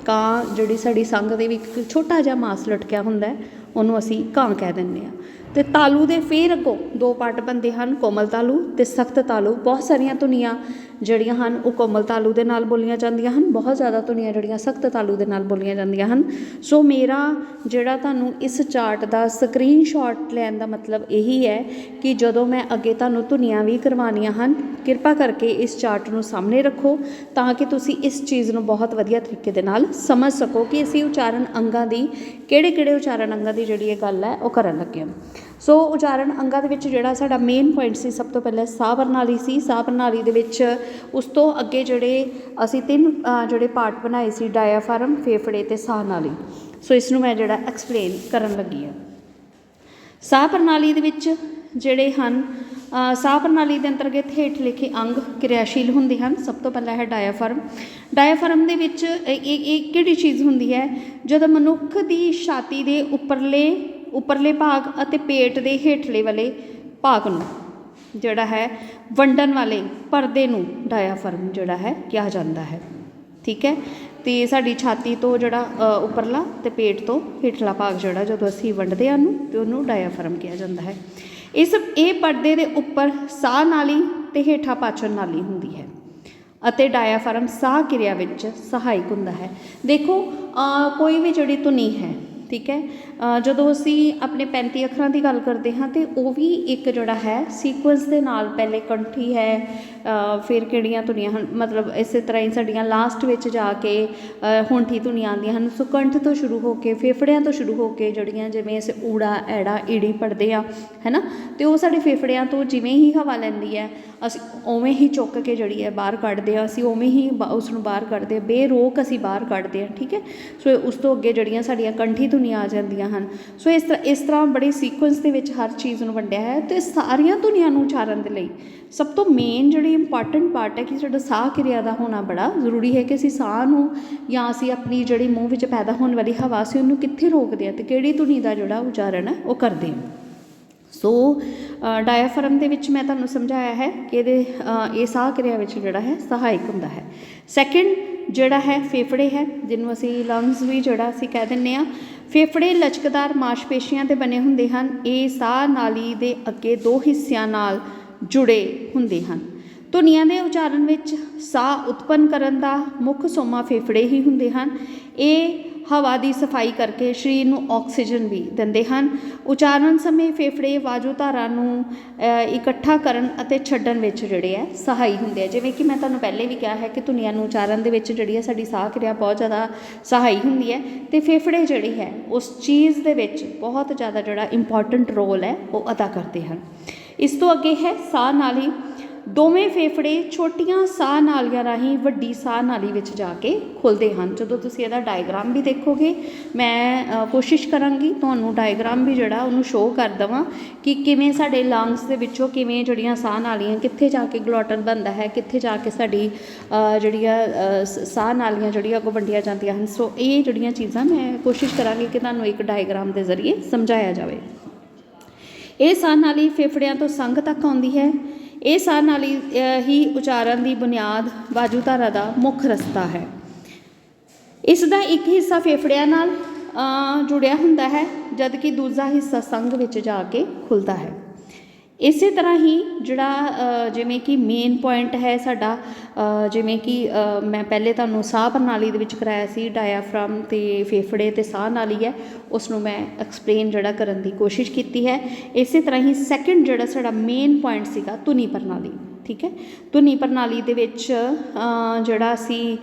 ਕਾਂ ਜਿਹੜੀ ਸਾਡੀ ਸੰਗ ਦੇ ਵਿੱਚ ਇੱਕ ਛੋਟਾ ਜਿਹਾ ਮਾਸ ਲਟਕਿਆ ਹੁੰਦਾ ਉਹਨੂੰ ਅਸੀਂ ਕਾਂ ਕਹਿ ਦਿੰਦੇ ਆ ਤੇ ਤਾਲੂ ਦੇ ਫੇਰ ਅੱਗੋਂ ਦੋ ਪਾਰਟ ਬੰਦੇ ਹਨ, ਕੋਮਲ ਤਾਲੂ ਤੇ ਸਖਤ ਤਾਲੂ। ਬਹੁਤ ਸਾਰੀਆਂ ਧੁਨੀਆਂ ਜਿਹੜੀਆਂ ਹਨ, ਉਹ ਕੋਮਲ ਤਾਲੂ ਦੇ ਨਾਲ ਬੋਲੀਆਂ ਜਾਂਦੀਆਂ ਹਨ, ਬਹੁਤ ਜ਼ਿਆਦਾ ਧੁਨੀਆਂ ਜਿਹੜੀਆਂ ਸਖਤ ਤਾਲੂ ਦੇ ਨਾਲ ਬੋਲੀਆਂ ਜਾਂਦੀਆਂ ਹਨ। ਸੋ ਮੇਰਾ ਜਿਹੜਾ ਤੁਹਾਨੂੰ ਇਸ ਚਾਰਟ ਦਾ ਸਕਰੀਨਸ਼ਾਟ ਲੈਣ ਦਾ ਮਤਲਬ ਇਹੀ ਹੈ ਕਿ ਜਦੋਂ ਮੈਂ ਅੱਗੇ ਤੁਹਾਨੂੰ ਧੁਨੀਆਂ ਵੀ ਕਰਵਾਉਣੀਆਂ ਹਨ, ਕਿਰਪਾ ਕਰਕੇ ਇਸ ਚਾਰਟ ਨੂੰ ਸਾਹਮਣੇ ਰੱਖੋ ਤਾਂ ਕਿ ਤੁਸੀਂ ਇਸ ਚੀਜ਼ ਨੂੰ ਬਹੁਤ ਵਧੀਆ ਤਰੀਕੇ ਦੇ ਨਾਲ ਸਮਝ ਸਕੋ ਕਿ ਅਸੀਂ ਉਚਾਰਨ ਅੰਗਾਂ ਦੀ ਕਿਹੜੇ ਕਿਹੜੇ ਉਚਾਰਨ ਅੰਗਾਂ ਦੀ ਜਿਹੜੀ ਇਹ ਗੱਲ ਹੈ, ਉਹ ਕਰਨ ਲੱਗੇ ਹਾਂ। ਸੋ ਉਚਾਰਨ ਅੰਗਾਂ ਦੇ ਵਿੱਚ ਜਿਹੜਾ ਸਾਡਾ ਮੇਨ ਪੁਆਇੰਟ ਸੀ, ਸਭ ਤੋਂ ਪਹਿਲਾਂ ਸਾਹ ਪ੍ਰਣਾਲੀ ਸੀ। ਸਾਹ ਪ੍ਰਣਾਲੀ ਦੇ ਵਿੱਚ ਉਸ ਤੋਂ ਅੱਗੇ ਜਿਹੜੇ ਅਸੀਂ ਤਿੰਨ ਜਿਹੜੇ ਪਾਰਟ ਬਣਾਏ ਸੀ ਡਾਇਆਫਾਰਮ ਫੇਫੜੇ ਤੇ ਸਾਹ ਨਾਲੀ। ਸੋ ਇਸ ਨੂੰ ਮੈਂ ਜਿਹੜਾ ਐਕਸਪਲੇਨ ਕਰਨ ਲੱਗੀ ਹਾਂ। ਸਾਹ ਪ੍ਰਣਾਲੀ ਦੇ ਵਿੱਚ ਜਿਹੜੇ ਹਨ ਸਾਹ ਪ੍ਰਣਾਲੀ ਦੇ ਅੰਤਰਗਤ ਹੇਠ ਲਿਖੇ ਅੰਗ ਕਿਰਿਆਸ਼ੀਲ ਹੁੰਦੇ ਹਨ। ਸਭ ਤੋਂ ਪਹਿਲਾਂ ਹੈ ਡਾਇਆਫਾਰਮ ਡਾਇਆਫਾਰਮ ਦੇ ਵਿੱਚ ਇਹ ਇਹ ਕਿਹੜੀ ਚੀਜ਼ ਹੁੰਦੀ ਹੈ? ਜਦੋਂ ਮਨੁੱਖ ਦੀ ਛਾਤੀ ਦੇ ਉੱਪਰਲੇ ਉੱਪਰਲੇ ਭਾਗ ਅਤੇ ਪੇਟ ਦੇ ਹੇਠਲੇ ਵਾਲੇ ਭਾਗ ਨੂੰ, ਜਿਹੜਾ ਹੈ, ਵੰਡਣ ਵਾਲੇ ਪਰਦੇ ਨੂੰ ਡਾਇਆਫਰਮ ਜਿਹੜਾ ਹੈ ਕਿਹਾ ਜਾਂਦਾ ਹੈ। ਠੀਕ ਹੈ? ਤੇ ਸਾਡੀ ਛਾਤੀ ਤੋਂ ਜਿਹੜਾ ਉੱਪਰਲਾ ਤੇ ਪੇਟ ਤੋਂ ਹੇਠਲਾ ਭਾਗ ਜਿਹੜਾ, ਜਦੋਂ ਅਸੀਂ ਵੰਡਦੇ ਹਾਂ ਨੂੰ ਤੇ ਉਹਨੂੰ ਡਾਇਆਫਾਰਮ ਕਿਹਾ ਜਾਂਦਾ ਹੈ। ਇਸ, ਇਹ ਪਰਦੇ ਦੇ ਉੱਪਰ ਸਾਹ ਨਾਲੀ ਤੇ ਹੇਠਾਂ ਪਾਚਨ ਨਾਲੀ ਹੁੰਦੀ ਹੈ ਅਤੇ ਡਾਇਆਫਾਰਮ ਸਾਹ ਕਿਰਿਆ ਵਿੱਚ ਸਹਾਇਕ ਹੁੰਦਾ ਹੈ। ਦੇਖੋ ਕੋਈ ਵੀ ਜਿਹੜੀ ਧੁਨੀ ਹੈ ਠੀਕ ਹੈ? ਜਦੋਂ ਅਸੀਂ ਆਪਣੇ 35 ਅੱਖਰਾਂ ਦੀ ਗੱਲ ਕਰਦੇ ਹਾਂ ਤਾਂ ਉਹ ਵੀ ਇੱਕ ਜਿਹੜਾ ਹੈ ਸੀਕੁਐਂਸ ਦੇ ਨਾਲ ਪਹਿਲੇ ਕੰਠੀ ਹੈ ਫਿਰ ਕਿਹੜੀਆਂ ਧੁਨੀਆਂ ਹਨ? ਮਤਲਬ ਇਸੇ ਤਰ੍ਹਾਂ ਹੀ ਸਾਡੀਆਂ ਲਾਸਟ ਵਿੱਚ ਜਾ ਕੇ ਅ, ਹੋਂਠੀ ਧੁਨੀਆਂ ਆਉਂਦੀਆਂ ਹਨ। ਸੋ ਕੰਠ ਤੋਂ ਸ਼ੁਰੂ ਹੋ ਕੇ ਫੇਫੜਿਆਂ ਤੋਂ ਸ਼ੁਰੂ ਹੋ ਕੇ ਜਿਹੜੀਆਂ ਜਿਵੇਂ ਅਸੀਂ ਊੜਾ ਐੜਾ ਈੜੀ ਪੜਦੇ ਆ ਹੈਨਾ? ਤੇ ਉਹ ਸਾਡੇ ਫੇਫੜਿਆਂ ਤੋਂ ਜਿਵੇਂ ਹੀ ਹਵਾ ਲੈਂਦੀ ਹੈ ਅਸੀਂ ਉਵੇਂ ਹੀ ਚੁੱਕ ਕੇ ਜਿਹੜੀ ਹੈ ਬਾਹਰ ਕੱਢਦੇ ਆ ਅਸੀਂ ਉਵੇਂ ਹੀ ਬਾ- ਉਸ ਨੂੰ ਬਾਹਰ ਕੱਢਦੇ ਬੇਰੋਕ ਅਸੀਂ ਬਾਹਰ ਕੱਢਦੇ ਆ ਠੀਕ ਹੈ? ਸੋ ਉਸ ਤੋਂ ਅੱਗੇ ਜਿਹੜੀਆਂ ਸਾਡੀਆਂ ਕੰਠੀ ਧੁਨੀਆਂ ਆ ਜਾਂਦੀਆਂ ਹਨ। ਸੋ ਇਸ ਤਰ੍ਹਾਂ ਇਸ ਤਰ੍ਹਾਂ ਬੜੇ ਸੀਕੁਐਂਸ ਦੇ ਵਿੱਚ ਹਰ ਚੀਜ਼ ਨੂੰ ਵੰਡਿਆ ਹੈ ਤੇ ਸਾਰੀਆਂ ਧੁਨੀਆਂ ਨੂੰ ਉਚਾਰਨ ਦੇ ਲਈ ਸਭ ਤੋਂ ਮੇਨ ਜਿਹੜੀ ਇੰਪੋਰਟੈਂਟ ਪਾਰਟ ਹੈ ਕਿ ਸਾਡਾ ਸਾਹ ਕਿਰਿਆ ਦਾ ਹੋਣਾ ਬੜਾ ਜ਼ਰੂਰੀ ਹੈ ਕਿ ਅਸੀਂ ਸਾਹ ਨੂੰ ਜਾਂ ਅਸੀਂ ਆਪਣੀ ਜਿਹੜੀ ਮੂੰਹ ਵਿੱਚ ਪੈਦਾ ਹੋਣ ਵਾਲੀ ਹਵਾ ਸੀ ਉਹਨੂੰ ਕਿੱਥੇ ਰੋਕਦੇ ਆ ਤੇ ਕਿਹੜੀ ਧੁਨੀ ਦਾ ਜਿਹੜਾ ਉਚਾਰਨ ਹੈ ਉਹ ਕਰਦੇ ਹਾਂ। ਸੋ ਡਾਇਆਫਰਮ ਦੇ ਵਿੱਚ ਮੈਂ ਤੁਹਾਨੂੰ ਸਮਝਾਇਆ ਹੈ ਕਿ ਇਹਦੇ ਇਹ ਸਾਹ ਕਿਰਿਆ ਵਿੱਚ ਜਿਹੜਾ ਹੈ ਸਹਾਇਕ ਹੁੰਦਾ ਹੈ। ਸੈਕਿੰਡ ਜਿਹੜਾ ਹੈ ਫੇਫੜੇ ਹੈ, ਜਿਹਨੂੰ ਅਸੀਂ ਲੰਗਸ ਵੀ ਜਿਹੜਾ ਅਸੀਂ ਕਹਿ ਦਿੰਦੇ ਆ ਫੇਫੜੇ ਲਚਕਦਾਰ ਮਾਸਪੇਸ਼ੀਆਂ 'ਤੇ ਬਣੇ ਹੁੰਦੇ ਹਨ। ਇਹ ਸਾਹ ਨਾਲੀ ਦੇ ਅੱਗੇ ਦੋ ਹਿੱਸਿਆਂ ਨਾਲ ਜੁੜੇ ਹੁੰਦੇ ਹਨ। ਧੁਨੀਆਂ ਦੇ ਉਚਾਰਨ ਵਿੱਚ ਸਾਹ ਉਤਪੰਨ ਕਰਨ ਦਾ ਮੁੱਖ ਸੋਮਾ ਫੇਫੜੇ ਹੀ ਹੁੰਦੇ ਹਨ। ਇਹ ਹਵਾ ਦੀ ਸਫ਼ਾਈ ਕਰਕੇ ਸਰੀਰ ਨੂੰ ਆਕਸੀਜਨ ਵੀ ਦਿੰਦੇ ਹਨ। ਉਚਾਰਨ ਸਮੇਂ ਫੇਫੜੇ ਵਾਯੂ ਧਾਰਾ ਨੂੰ ਇਕੱਠਾ ਕਰਨ ਅਤੇ ਛੱਡਣ ਵਿੱਚ ਜਿਹੜੇ ਹੈ ਸਹਾਈ ਹੁੰਦੇ ਆ। ਜਿਵੇਂ ਕਿ ਮੈਂ ਤੁਹਾਨੂੰ ਪਹਿਲੇ ਵੀ ਕਿਹਾ ਹੈ ਕਿ ਧੁਨੀਆਂ ਨੂੰ ਉਚਾਰਨ ਦੇ ਵਿੱਚ ਜਿਹੜੀ ਹੈ ਸਾਡੀ ਸਾਹ ਕਿਰਿਆ ਬਹੁਤ ਜ਼ਿਆਦਾ ਸਹਾਈ ਹੁੰਦੀ ਹੈ। ਤੇ ਫੇਫੜੇ ਜਿਹੜੀ ਹੈ, ਉਸ ਚੀਜ਼ ਦੇ ਵਿੱਚ ਬਹੁਤ ਜ਼ਿਆਦਾ ਜਿਹੜਾ ਇੰਪੋਰਟੈਂਟ ਰੋਲ ਹੈ, ਉਹ ਅਦਾ ਕਰਦੇ ਹਨ। ਇਸ ਤੋਂ ਅੱਗੇ ਹੈ ਸਾਹ ਨਾਲ ਹੀ ਦੋਵੇਂ ਫੇਫੜੇ ਛੋਟੀਆਂ ਸਾਹ ਨਾਲੀਆਂ ਰਾਹੀਂ ਵੱਡੀ ਸਾਹ ਨਾਲੀ ਵਿੱਚ ਜਾ ਕੇ ਖੁੱਲਦੇ ਹਨ। ਜਦੋਂ ਤੁਸੀਂ ਇਹਦਾ ਡਾਇਗਰਾਮ ਵੀ ਦੇਖੋਗੇ, ਮੈਂ ਕੋਸ਼ਿਸ਼ ਕਰਾਂਗੀ ਤੁਹਾਨੂੰ ਡਾਇਗਰਾਮ ਵੀ ਜਿਹੜਾ ਉਹਨੂੰ ਸ਼ੋਅ ਕਰ ਦਵਾਂ ਕਿ ਕਿਵੇਂ ਸਾਡੇ ਲੰਗਸ ਦੇ ਵਿੱਚੋਂ ਕਿਵੇਂ ਜਿਹੜੀਆਂ ਸਾਹ ਨਾਲੀਆਂ ਕਿੱਥੇ ਜਾ ਕੇ ਗਲੋਟਨ ਬਣਦਾ ਹੈ, ਕਿੱਥੇ ਜਾ ਕੇ ਸਾਡੀ ਜਿਹੜੀਆਂ ਸਾਹ ਨਾਲੀਆਂ ਜਿਹੜੀਆਂ ਅੱਗੋਂ ਵੰਡੀਆਂ ਜਾਂਦੀਆਂ ਹਨ। ਸੋ ਇਹ ਜਿਹੜੀਆਂ ਚੀਜ਼ਾਂ ਮੈਂ ਕੋਸ਼ਿਸ਼ ਕਰਾਂਗੀ ਕਿ ਤੁਹਾਨੂੰ ਇੱਕ ਡਾਇਗਰਾਮ ਦੇ ਜ਼ਰੀਏ ਸਮਝਾਇਆ ਜਾਵੇ। ਇਹ ਸਾਹ ਨਾਲੀ ਫੇਫੜਿਆਂ ਤੋਂ ਸੰਘ ਤੱਕ ਆਉਂਦੀ ਹੈ। ਇਹ ਸਾਹ ਨਾਲੀ ਹੀ ਉਚਾਰਨ ਦੀ ਬੁਨਿਆਦ ਬਾਜੂਧਾਰਾ ਦਾ ਮੁੱਖ ਰਸਤਾ ਹੈ। ਇਸ ਦਾ ਇੱਕ ਹਿੱਸਾ ਫੇਫੜਿਆਂ ਨਾਲ ਜੁੜਿਆ ਹੁੰਦਾ ਹੈ, ਜਦਕਿ ਦੂਜਾ ਹਿੱਸਾ ਸੰਘ ਵਿੱਚ ਜਾ ਕੇ ਖੁੱਲਦਾ ਹੈ। ਇਸੇ ਤਰ੍ਹਾਂ ਹੀ ਜਿਹੜਾ ਜਿਵੇਂ ਕਿ ਮੇਨ ਪੁਆਇੰਟ ਹੈ ਸਾਡਾ ਜਿਵੇਂ ਕਿ ਮੈਂ ਪਹਿਲੇ ਤੁਹਾਨੂੰ ਸਾਹ ਪ੍ਰਣਾਲੀ ਦੇ ਵਿੱਚ ਕਰਾਇਆ ਸੀ ਡਾਇਆਫ੍ਰਮ ਅਤੇ ਫੇਫੜੇ ਅਤੇ ਸਾਹ ਨਾਲੀ ਹੈ ਉਸ ਨੂੰ ਮੈਂ ਐਕਸਪਲੇਨ ਜਿਹੜਾ ਕਰਨ ਦੀ ਕੋਸ਼ਿਸ਼ ਕੀਤੀ ਹੈ। ਇਸੇ ਤਰ੍ਹਾਂ ਹੀ ਸੈਕਿੰਡ ਜਿਹੜਾ ਸਾਡਾ ਮੇਨ ਪੁਆਇੰਟ ਸੀਗਾ, ਧੁਨੀ ਪ੍ਰਣਾਲੀ, ਠੀਕ ਹੈ? ਧੁਨੀ ਪ੍ਰਣਾਲੀ ਦੇ ਵਿੱਚ ਜਿਹੜਾ ਅਸੀਂ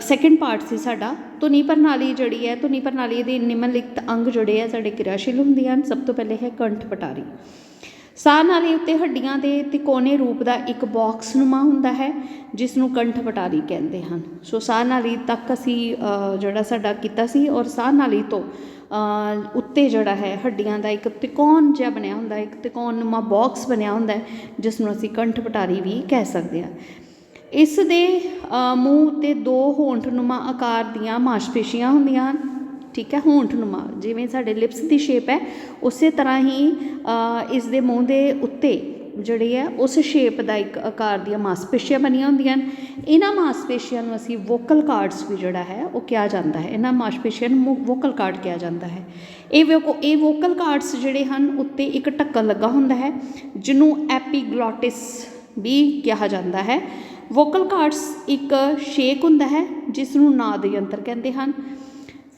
ਸੈਕਿੰਡ ਪਾਰਟ ਸੀ ਸਾਡਾ। ਧੁਨੀ ਪ੍ਰਣਾਲੀ ਜਿਹੜੀ ਹੈ, ਧੁਨੀ ਪ੍ਰਣਾਲੀ ਦੇ ਨਿਮਨਲਿਖਤ ਅੰਗ ਜਿਹੜੇ ਆ, ਸਾਡੇ ਕਿਰਿਆਸ਼ੀਲ ਹੁੰਦੇ ਹਨ। ਸਭ ਤੋਂ ਪਹਿਲੇ ਹੈ ਕੰਠ ਪਟਾਰੀ। ਸਾਹ ਨਾਲੀ ਉੱਤੇ ਹੱਡੀਆਂ ਦੇ ਤਿਕੋਣੇ ਰੂਪ ਦਾ ਇੱਕ ਬਾਕਸ ਨੁਮਾ ਹੁੰਦਾ ਹੈ ਜਿਸ ਨੂੰ ਕੰਠ ਪਟਾਰੀ ਕਹਿੰਦੇ ਹਨ। ਸੋ ਸਾਹ ਨਾਲੀ ਤੱਕ ਅਸੀਂ ਜਿਹੜਾ ਸਾਡਾ ਕੀਤਾ ਸੀ ਔਰ ਸਾਹ ਨਾਲੀ ਤੋਂ ਉੱਤੇ ਜਿਹੜਾ ਹੈ, ਹੱਡੀਆਂ ਦਾ ਇੱਕ ਤਿਕੋਣ ਜਿਹਾ ਬਣਿਆ ਹੁੰਦਾ ਇੱਕ ਤਿਕੋਣ ਨੁਮਾ ਬਾਕਸ ਬਣਿਆ ਹੁੰਦਾ ਜਿਸ ਨੂੰ ਅਸੀਂ ਕੰਠ ਪਟਾਰੀ ਵੀ ਕਹਿ ਸਕਦੇ ਹਾਂ। ਇਸ ਦੇ ਮੂੰਹ ਉੱਤੇ ਦੋ ਹੋਂਠਨੁਮਾ ਆਕਾਰ ਦੀਆਂ ਮਾਸਪੇਸ਼ੀਆਂ ਹੁੰਦੀਆਂ ਹਨ ਠੀਕ ਹੈ ਹੋਂਠਨੁਮਾ ਜਿਵੇਂ ਸਾਡੇ ਲਿਪਸ ਦੀ ਸ਼ੇਪ ਹੈ ਉਸੇ ਤਰ੍ਹਾਂ ਹੀ ਅ, ਇਸ ਦੇ ਮੂੰਹ ਦੇ ਉੱਤੇ ਜਿਹੜੀ ਹੈ ਉਸ ਸ਼ੇਪ ਦਾ ਇੱਕ ਆਕਾਰ ਦੀਆਂ ਮਾਸਪੇਸ਼ੀਆਂ ਬਣੀਆਂ ਹੁੰਦੀਆਂ ਹਨ। ਇਹਨਾਂ ਮਾਸਪੇਸ਼ੀਆਂ ਨੂੰ ਅਸੀਂ ਵੋਕਲ ਕਾਰਡਸ ਵੀ ਜਿਹੜਾ ਹੈ ਉਹ ਕਿਹਾ ਜਾਂਦਾ ਹੈ। ਇਹਨਾਂ ਮਾਸਪੇਸ਼ੀਆਂ ਨੂੰ ਵੋਕਲ ਕਾਰਡ ਕਿਹਾ ਜਾਂਦਾ ਹੈ। ਇਹ ਵੋਕ ਇਹ ਵੋਕਲ ਕਾਰਡਸ ਜਿਹੜੇ ਹਨ ਉੱਤੇ ਇੱਕ ਢੱਕਣ ਲੱਗਾ ਹੁੰਦਾ ਹੈ ਜਿਹਨੂੰ ਐਪੀਗਲੋਟਿਸ ਵੀ ਕਿਹਾ ਜਾਂਦਾ ਹੈ। ਵੋਕਲ ਕਾਰਡਸ ਇੱਕ ਸ਼ੇਕ ਹੁੰਦਾ ਹੈ ਜਿਸ ਨੂੰ ਨਾਦ ਯੰਤਰ ਕਹਿੰਦੇ ਹਨ।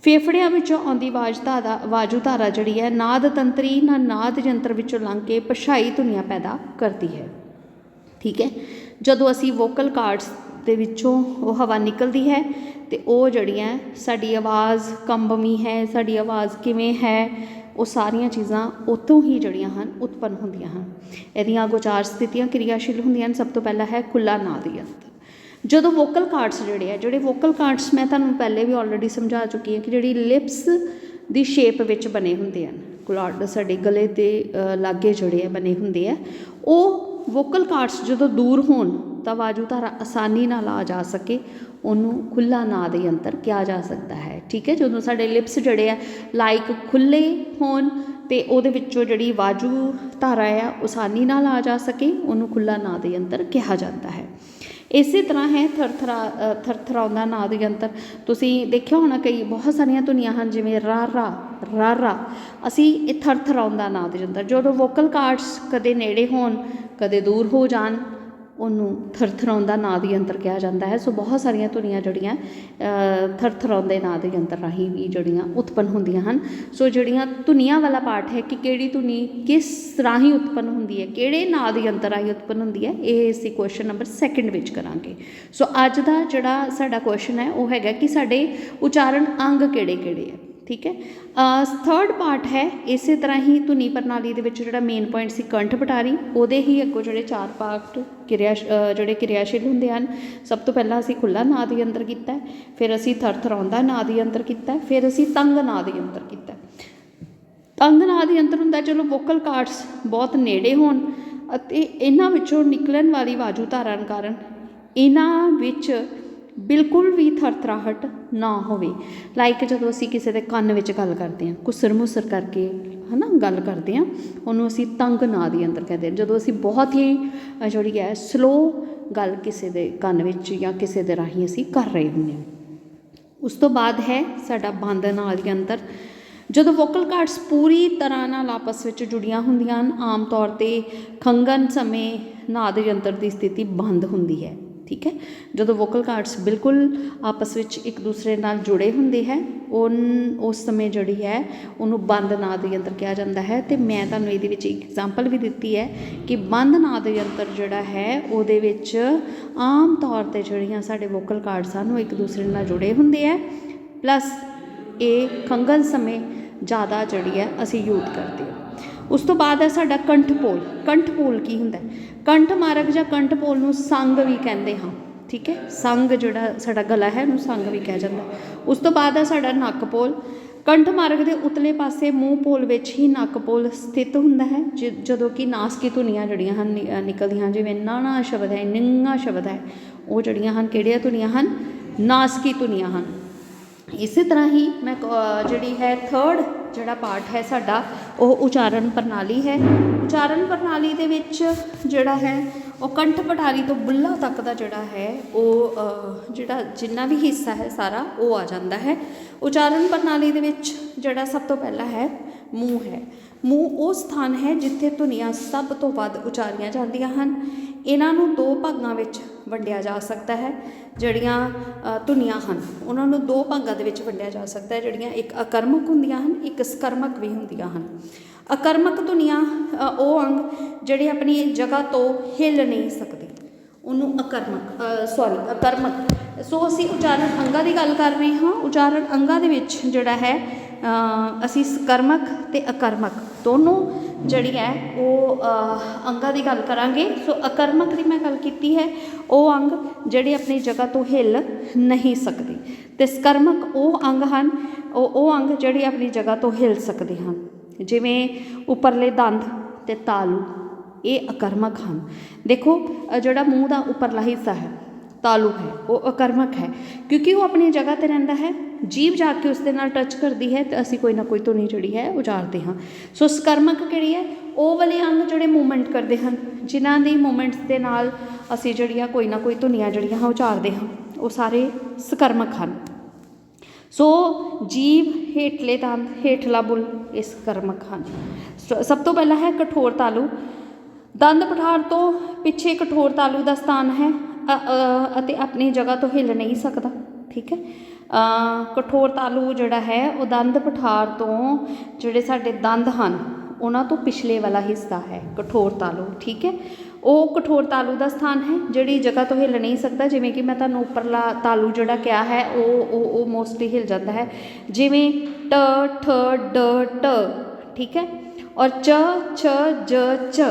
ਫੇਫੜਿਆਂ ਵਿੱਚੋਂ ਆਉਂਦੀ ਆਵਾਜ਼ ਧਾਰਾ ਵਾਜੂ ਧਾਰਾ ਜਿਹੜੀ ਹੈ ਨਾਦ ਤੰਤਰੀ, ਨਾ ਨਾਦ ਯੰਤਰ ਵਿੱਚੋਂ ਲੰਘ ਕੇ ਪਛਾਈ ਧੁਨੀਆਂ ਪੈਦਾ ਕਰਦੀ ਹੈ। ਠੀਕ ਹੈ? ਜਦੋਂ ਅਸੀਂ ਵੋਕਲ ਕਾਰਡਸ ਦੇ ਵਿੱਚੋਂ ਉਹ ਹਵਾ ਨਿਕਲਦੀ ਹੈ, ਤੇ ਉਹ ਜਿਹੜੀਆਂ ਸਾਡੀ ਆਵਾਜ਼ ਕੰਬਮੀ ਹੈ, ਸਾਡੀ ਆਵਾਜ਼ ਕਿਵੇਂ ਹੈ ਉਹ ਸਾਰੀਆਂ ਚੀਜ਼ਾਂ ਉੱਥੋਂ ਹੀ ਜਿਹੜੀਆਂ ਹਨ, ਉਤਪੰਨ ਹੁੰਦੀਆਂ ਹਨ। ਇਹਦੀਆਂ ਅਗੋਚਾਰ ਸਥਿਤੀਆਂ ਕਿਰਿਆਸ਼ੀਲ ਹੁੰਦੀਆਂ ਹਨ। ਸਭ ਤੋਂ ਪਹਿਲਾਂ ਹੈ ਖੁੱਲਾ ਨਾਦ ਯੰਤਰ ਜਦੋਂ ਵੋਕਲ ਕਾਰਡਸ ਜਿਹੜੇ ਆ, ਜਿਹੜੇ ਵੋਕਲ ਕਾਰਡਸ ਮੈਂ ਤੁਹਾਨੂੰ ਪਹਿਲੇ ਵੀ ਆਲਰੇਡੀ ਸਮਝਾ ਚੁੱਕੀ ਹਾਂ ਕਿ ਜਿਹੜੀ ਲਿਪਸ ਦੀ ਸ਼ੇਪ ਵਿੱਚ ਬਣੇ ਹੁੰਦੇ ਹਨ ਕੁਲਾਡ ਸਾਡੇ ਗਲੇ ਦੇ ਲਾਗੇ ਜਿਹੜੇ ਆ ਬਣੇ ਹੁੰਦੇ ਆ, ਉਹ ਵੋਕਲ ਕਾਰਡਸ ਜਦੋਂ ਦੂਰ ਹੋਣ ਤਾਂ ਵਾਜੂ ਧਾਰਾ ਆਸਾਨੀ ਨਾਲ ਆ ਜਾ ਸਕੇ ਉਹਨੂੰ ਖੁੱਲਾ ਨਾਦ ਯੰਤਰ ਕਿਹਾ ਜਾ ਸਕਦਾ ਹੈ। ਠੀਕ ਹੈ? ਜਦੋਂ ਸਾਡੇ ਲਿਪਸ ਜਿਹੜੇ ਆ ਲਾਈਕ ਖੁੱਲੇ ਹੋਣ ਤੇ ਉਹਦੇ ਵਿੱਚੋਂ ਜਿਹੜੀ ਵਾਜੂ ਧਾਰਾ ਆ ਆਸਾਨੀ ਨਾਲ ਆ ਜਾ ਸਕੇ ਉਹਨੂੰ ਖੁੱਲਾ ਨਾਦ ਯੰਤਰ ਕਿਹਾ ਜਾਂਦਾ ਹੈ। ਇਸੇ ਤਰ੍ਹਾਂ ਹੈ ਥਰਥਰਾ ਅ, ਥਰਥਰਾਉਂਦਾ ਨਾਦ ਯੰਤਰ ਤੁਸੀਂ ਦੇਖਿਆ ਹੋਣਾ ਕਈ ਬਹੁਤ ਸਾਰੀਆਂ ਧੁਨੀਆਂ ਹਨ ਜਿਵੇਂ ਰਾ ਰਾ ਰਾ ਰਾ। ਅਸੀਂ ਇਹ ਥਰਥਰਾਉਂਦਾ ਨਾਦ ਯੰਤਰ ਜਦੋਂ ਵੋਕਲ ਕਾਰਡਸ ਕਦੇ ਨੇੜੇ ਹੋਣ ਕਦੇ ਦੂਰ ਹੋ ਜਾਣ ਉਹਨੂੰ ਥਰਥਰਾਉਂਦਾ ਨਾਦ ਯੰਤਰ ਕਿਹਾ ਜਾਂਦਾ ਹੈ। ਸੋ ਬਹੁਤ ਸਾਰੀਆਂ ਧੁਨੀਆਂ ਜਿਹੜੀਆਂ ਅ, ਥਰਥਰਾਉਂਦੇ ਨਾਦ ਯੰਤਰ ਰਾਹੀਂ ਵੀ ਜਿਹੜੀਆਂ ਉਤਪੰਨ ਹੁੰਦੀਆਂ ਹਨ। ਸੋ ਜਿਹੜੀਆਂ ਧੁਨੀਆਂ ਵਾਲਾ ਪਾਠ ਹੈ ਕਿ ਕਿਹੜੀ ਧੁਨੀ ਕਿਸ ਰਾਹੀਂ ਉਤਪੰਨ ਹੁੰਦੀ ਹੈ ਕਿਹੜੇ ਨਾਦ ਯੰਤਰ ਰਾਹੀਂ ਉਤਪੰਨ ਹੁੰਦੀ ਹੈ ਇਹ ਅਸੀਂ ਕੁਐਸਚਨ ਨੰਬਰ ਸੈਕੰਡ ਵਿੱਚ ਕਰਾਂਗੇ। ਸੋ ਅੱਜ ਦਾ ਜਿਹੜਾ ਸਾਡਾ ਕੁਐਸਚਨ ਹੈ ਉਹ ਹੈਗਾ ਕਿ ਸਾਡੇ ਉਚਾਰਨ ਅੰਗ ਕਿਹੜੇ ਕਿਹੜੇ ਹੈ? ਠੀਕ ਹੈ ਥਰਡ ਪਾਰਟ ਹੈ, ਇਸੇ ਤਰ੍ਹਾਂ ਹੀ ਧੁਨੀ ਪ੍ਰਣਾਲੀ ਦੇ ਵਿੱਚ ਜਿਹੜਾ ਮੇਨ ਪੁਆਇੰਟ ਸੀ ਕੰਠ ਪਟਾਰੀ, ਉਹਦੇ ਹੀ ਅੱਗੋਂ ਜਿਹੜੇ ਚਾਰ ਪਾਰਟ ਕਿਰਿਆ ਜਿਹੜੇ ਕਿਰਿਆਸ਼ੀਲ ਹੁੰਦੇ ਹਨ, ਸਭ ਤੋਂ ਪਹਿਲਾਂ ਅਸੀਂ ਖੁੱਲਾ ਨਾਦ ਯੰਤਰ ਕੀਤਾ ਫਿਰ ਅਸੀਂ ਥਰਥਰਾਉਂਦਾ ਨਾਦ ਯੰਤਰ ਕੀਤਾ ਫਿਰ ਅਸੀਂ ਤੰਗ ਨਾਦ ਯੰਤਰ ਕੀਤਾ ਹੈ। ਤੰਗ ਨਾਦ ਯੰਤਰ ਹੁੰਦਾ, ਚਲੋ ਵੋਕਲ ਕਾਰਡਸ ਬਹੁਤ ਨੇੜੇ ਹੋਣ ਅਤੇ ਇਹਨਾਂ ਵਿੱਚੋਂ ਨਿਕਲਣ ਵਾਲੀ ਵਾਜੂ ਧਾਰਨ ਕਾਰਨ ਇਹਨਾਂ ਵਿੱਚ ਬਿਲਕੁਲ ਵੀ ਥਰਥਰਾਹਟ ਨਾ ਹੋਵੇ। ਲਾਈਕ ਜਦੋਂ ਅਸੀਂ ਕਿਸੇ ਦੇ ਕੰਨ ਵਿੱਚ ਗੱਲ ਕਰਦੇ ਹਾਂ ਕੁਸਰ ਮੁਸਰ ਕਰਕੇ ਹਨਾ ਗੱਲ ਕਰਦੇ ਹਾਂ, ਉਹਨੂੰ ਅਸੀਂ ਤੰਗ ਨਾਦ ਯੰਤਰ ਕਹਿੰਦੇ ਜਦੋਂ ਅਸੀਂ ਬਹੁਤ ਹੀ ਜਿਹੜੀ ਹੈ ਸਲੋ ਗੱਲ ਕਿਸੇ ਦੇ ਕੰਨ ਵਿੱਚ ਜਾਂ ਕਿਸੇ ਦੇ ਰਾਹੀਂ ਅਸੀਂ ਕਰ ਰਹੇ ਹੁੰਦੇ ਹਾਂ। ਉਸ ਤੋਂ ਬਾਅਦ ਹੈ ਸਾਡਾ ਬੰਦ ਨਾਦ ਯੰਤਰ ਜਦੋਂ ਵੋਕਲ ਕਾਰਡਸ ਪੂਰੀ ਤਰ੍ਹਾਂ ਨਾਲ ਆਪਸ ਵਿੱਚ ਜੁੜੀਆਂ ਹੁੰਦੀਆਂ ਹਨ, ਆਮ ਤੌਰ ਤੇ ਖੰਗਨ ਸਮੇਂ ਨਾਦ ਯੰਤਰ ਦੀ ਸਥਿਤੀ ਬੰਦ ਹੁੰਦੀ ਹੈ। ਠੀਕ ਹੈ? ਜਦੋਂ ਵੋਕਲ ਕਾਰਡਸ ਬਿਲਕੁਲ ਆਪਸ ਵਿੱਚ ਇੱਕ ਦੂਸਰੇ ਨਾਲ ਜੁੜੇ ਹੁੰਦੇ ਹੈ, ਉਨ, ਉਸ ਸਮੇਂ ਜਿਹੜੀ ਹੈ, ਉਹਨੂੰ ਬੰਦ ਨਾਦ ਯੰਤਰ ਕਿਹਾ ਜਾਂਦਾ ਹੈ ਤੇ ਮੈਂ ਤੁਹਾਨੂੰ ਇਹਦੇ ਵਿੱਚ ਇੱਕ ਐਗਜ਼ਾਮਪਲ ਵੀ ਦਿੱਤੀ ਹੈ ਕਿ ਬੰਦ ਨਾਦ ਯੰਤਰ ਜਿਹੜਾ ਹੈ, ਉਹਦੇ ਵਿੱਚ ਆਮ ਤੌਰ ਤੇ ਜਿਹੜੀਆਂ ਸਾਡੇ ਵੋਕਲ ਕਾਰਡਸ ਹਨ, ਉਹ ਇੱਕ ਦੂਸਰੇ ਨਾਲ ਜੁੜੇ ਹੁੰਦੇ ਹੈ ਪਲੱਸ ਇਹ ਖੰਗਨ ਸਮੇਂ ਜ਼ਿਆਦਾ ਜਿਹੜੀ ਹੈ, ਅਸੀਂ ਯੂਜ਼ ਕਰਦੇ ਹਾਂ। ਉਸ ਤੋਂ ਬਾਅਦ ਹੈ ਸਾਡਾ ਕੰਠਪੋਲ। ਕੰਠਪੋਲ ਕੀ ਹੁੰਦਾ ਕੰਠ ਮਾਰਗ ਜਾਂ ਕੰਠਪੋਲ ਨੂੰ ਸੰਗ ਵੀ ਕਹਿੰਦੇ ਹਾਂ, ਠੀਕ ਹੈ? ਸੰਗ ਜਿਹੜਾ ਸਾਡਾ ਗਲਾ ਹੈ ਉਹਨੂੰ ਸੰਗ ਵੀ ਕਿਹਾ ਜਾਂਦਾ ਉਸ ਤੋਂ ਬਾਅਦ ਹੈ ਸਾਡਾ ਨੱਕ ਪੋਲ ਕੰਠ ਮਾਰਗ ਦੇ ਉਤਲੇ ਪਾਸੇ ਮੂੰਹ ਪੋਲ ਵਿੱਚ ਹੀ ਨੱਕ ਪੋਲ ਸਥਿਤ ਹੁੰਦਾ ਹੈ, ਜ- ਜਦੋਂ ਕਿ ਨਾਸਕੀ ਧੁਨੀਆਂ ਜਿਹੜੀਆਂ ਹਨ, ਨਿ- ਨਿਕਲਦੀਆਂ, ਜਿਵੇਂ ਨਾਣਾ ਸ਼ਬਦ ਹੈ, ਨਿੰਗਾ ਸ਼ਬਦ ਹੈ, ਉਹ ਜਿਹੜੀਆਂ ਹਨ, ਕਿਹੜੀਆਂ ਧੁਨੀਆਂ ਹਨ? ਨਾਸਕੀ ਧੁਨੀਆਂ ਹਨ। ਇਸੇ ਤਰ੍ਹਾਂ ਹੀ ਮੈਂ ਕ- ਜਿਹੜੀ ਹੈ ਥਰਡ ਜਿਹੜਾ ਪਾਰਟ ਹੈ ਸਾਡਾ, ਉਹ ਉਚਾਰਨ ਪ੍ਰਣਾਲੀ ਹੈ। ਉਚਾਰਨ ਪ੍ਰਣਾਲੀ ਦੇ ਵਿੱਚ ਜਿਹੜਾ ਹੈ, ਉਹ ਕੰਠ ਪਟਾਰੀ ਤੋਂ ਬੁੱਲਾ ਤੱਕ ਦਾ ਜਿਹੜਾ ਹੈ, ਉਹ ਜਿਹੜਾ ਜਿੰਨਾ ਵੀ ਹਿੱਸਾ ਹੈ ਸਾਰਾ, ਉਹ ਆ ਜਾਂਦਾ ਹੈ। ਉਚਾਰਨ ਪ੍ਰਣਾਲੀ ਦੇ ਵਿੱਚ ਜਿਹੜਾ ਸਭ ਤੋਂ ਪਹਿਲਾ ਹੈ, ਮੂੰਹ ਹੈ। ਮੂੰਹ ਉਹ ਸਥਾਨ ਹੈ ਜਿੱਥੇ ਧੁਨੀਆਂ ਸਭ ਤੋਂ ਵੱਧ ਉਚਾਰੀਆਂ ਜਾਂਦੀਆਂ ਹਨ। ਇਹਨਾਂ ਨੂੰ ਦੋ ਭਾਗਾਂ ਵਿੱਚ ਵੰਡਿਆ ਜਾ ਸਕਦਾ ਹੈ, ਜਿਹੜੀਆਂ ਧੁਨੀਆਂ ਹਨ। ਉਹਨਾਂ ਨੂੰ ਦੋ ਭਾਗਾਂ ਦੇ ਵਿੱਚ ਵੰਡਿਆ ਜਾ ਸਕਦਾ ਹੈ, ਜਿਹੜੀਆਂ ਇੱਕ ਅਕਰਮਕ ਹੁੰਦੀਆਂ ਹਨ, ਇੱਕ ਸਕਰਮਕ ਵੀ ਹੁੰਦੀਆਂ ਹਨ। ਅਕਰਮਕ ਧੁਨੀਆਂ ਉਹ ਅੰਗ ਜਿਹੜੇ ਆਪਣੀ ਜਗ੍ਹਾ ਤੋਂ ਹਿੱਲ ਨਹੀਂ ਸਕਦੇ। ਉਹਨੂੰ ਅਕਰਮਕ ਸੌਰੀ ਅਕਰਮਕ। ਸੋ ਅਸੀਂ ਉਚਾਰਨ ਅੰਗਾਂ ਦੀ ਗੱਲ ਕਰ ਰਹੇ ਹਾਂ। ਉਚਾਰਨ ਅੰਗਾਂ ਦੇ ਵਿੱਚ ਜਿਹੜਾ ਹੈ ਅਸੀਂ ਸਕਰਮਕ ਅਤੇ ਅਕਰਮਕ ਦੋਨੋਂ ਜਿਹੜੀ ਹੈ ਉਹ ਅੰਗਾਂ ਦੀ ਗੱਲ ਕਰਾਂਗੇ। ਸੋ ਅਕਰਮਕ ਦੀ ਮੈਂ ਗੱਲ ਕੀਤੀ ਹੈ, ਉਹ ਅੰਗ ਜਿਹੜੇ ਆਪਣੀ ਜਗ੍ਹਾ ਤੋਂ ਹਿੱਲ ਨਹੀਂ ਸਕਦੇ ਅਤੇ ਸਕਰਮਕ ਉਹ ਅੰਗ ਹਨ, ਉਹ ਉਹ ਅੰਗ ਜਿਹੜੇ ਆਪਣੀ ਜਗ੍ਹਾ ਤੋਂ ਹਿੱਲ ਸਕਦੇ ਹਨ। ਜਿਵੇਂ ਉੱਪਰਲੇ ਦੰਦ ਅਤੇ ਤਾਲੂ, ਇਹ ਅਕਰਮਕ ਹਨ। ਦੇਖੋ ਜਿਹੜਾ ਮੂੰਹ ਦਾ ਉੱਪਰਲਾ ਹਿੱਸਾ ਹੈ ਤਾਲੂ ਹੈ, ਉਹ ਅਕਰਮਕ ਹੈ। ਕਿਉਂਕਿ ਉਹ ਆਪਣੀ ਜਗ੍ਹਾ ਤੇ ਰਹਿੰਦਾ ਹੈ, ਜੀਵ ਜਾ ਕੇ ਉਸ ਦੇ ਨਾਲ ਟੱਚ ਕਰਦੀ ਹੈ ਤੇ ਅਸੀਂ ਕੋਈ ਨਾ ਕੋਈ ਧੁਨੀ ਜਿਹੜੀ ਹੈ ਉਚਾਰਦੇ ਹਾਂ। ਸੋ ਸਕਰਮਕ ਕਿਹੜੀ ਹੈ? ਉਹ ਵਾਲੇ ਅੰਗ ਜਿਹੜੇ ਮੂਵਮੈਂਟ ਕਰਦੇ ਹਨ, ਜਿਨ੍ਹਾਂ ਦੀ ਮੂਵਮੈਂਟਸ ਦੇ ਨਾਲ ਅਸੀਂ ਜਿਹੜੀਆਂ ਕੋਈ ਨਾ ਕੋਈ ਧੁਨੀਆਂ ਜਿਹੜੀਆਂ ਹਾਂ ਉਚਾਰਦੇ ਹਾਂ, ਉਹ ਸਾਰੇ ਸਕਰਮਕ ਹਨ। ਸੋ ਜੀਵ ਹੇਠਲੇ ਦੰਦ ਹੇਠਲਾ ਬੁੱਲ ਇਸ ਕਰਮਕ ਹਨ। ਸਭ ਤੋਂ ਪਹਿਲਾਂ ਹੈ ਕਠੋਰ ਤਾਲੂ। ਦੰਦ ਪਠਾਰ ਤੋਂ ਪਿੱਛੇ ਕਠੋਰ ਤਾਲੂ ਦਾ ਸਥਾਨ ਹੈ। ਅਤੇ ਆਪਣੀ ਜਗ੍ਹਾ ਤੋਂ ਹਿੱਲ ਨਹੀਂ ਸਕਦਾ, ਠੀਕ ਹੈ? ਕਠੋਰ ਤਾਲੂ ਜਿਹੜਾ ਹੈ, ਉਹ ਦੰਦ ਪਠਾਰ ਤੋਂ ਜਿਹੜੇ ਸਾਡੇ ਦੰਦ ਹਨ, ਉਹਨਾਂ ਤੋਂ ਪਿਛਲੇ ਵਾਲਾ ਹਿੱਸਾ ਹੈ, ਕਠੋਰ ਤਾਲੂ, ਠੀਕ ਹੈ? ਉਹ ਕਠੋਰ ਤਾਲੂ ਦਾ ਸਥਾਨ ਹੈ, ਜਿਹੜੀ ਜਗ੍ਹਾ ਤੋਂ ਹਿੱਲ ਨਹੀਂ ਸਕਦਾ, ਜਿਵੇਂ ਕਿ ਮੈਂ ਤੁਹਾਨੂੰ ਉੱਪਰਲਾ ਤਾਲੂ ਜਿਹੜਾ ਕਿਹਾ ਹੈ, ਉਹ ਉਹ ਉਹ ਮੋਸਟਲੀ ਹਿੱਲ ਜਾਂਦਾ ਹੈ। ਜਿਵੇਂ ਟ, ਠ, ਡ, ਟ, ਠੀਕ ਹੈ? ਔਰ ਚ, ਛ, ਜ, ਚ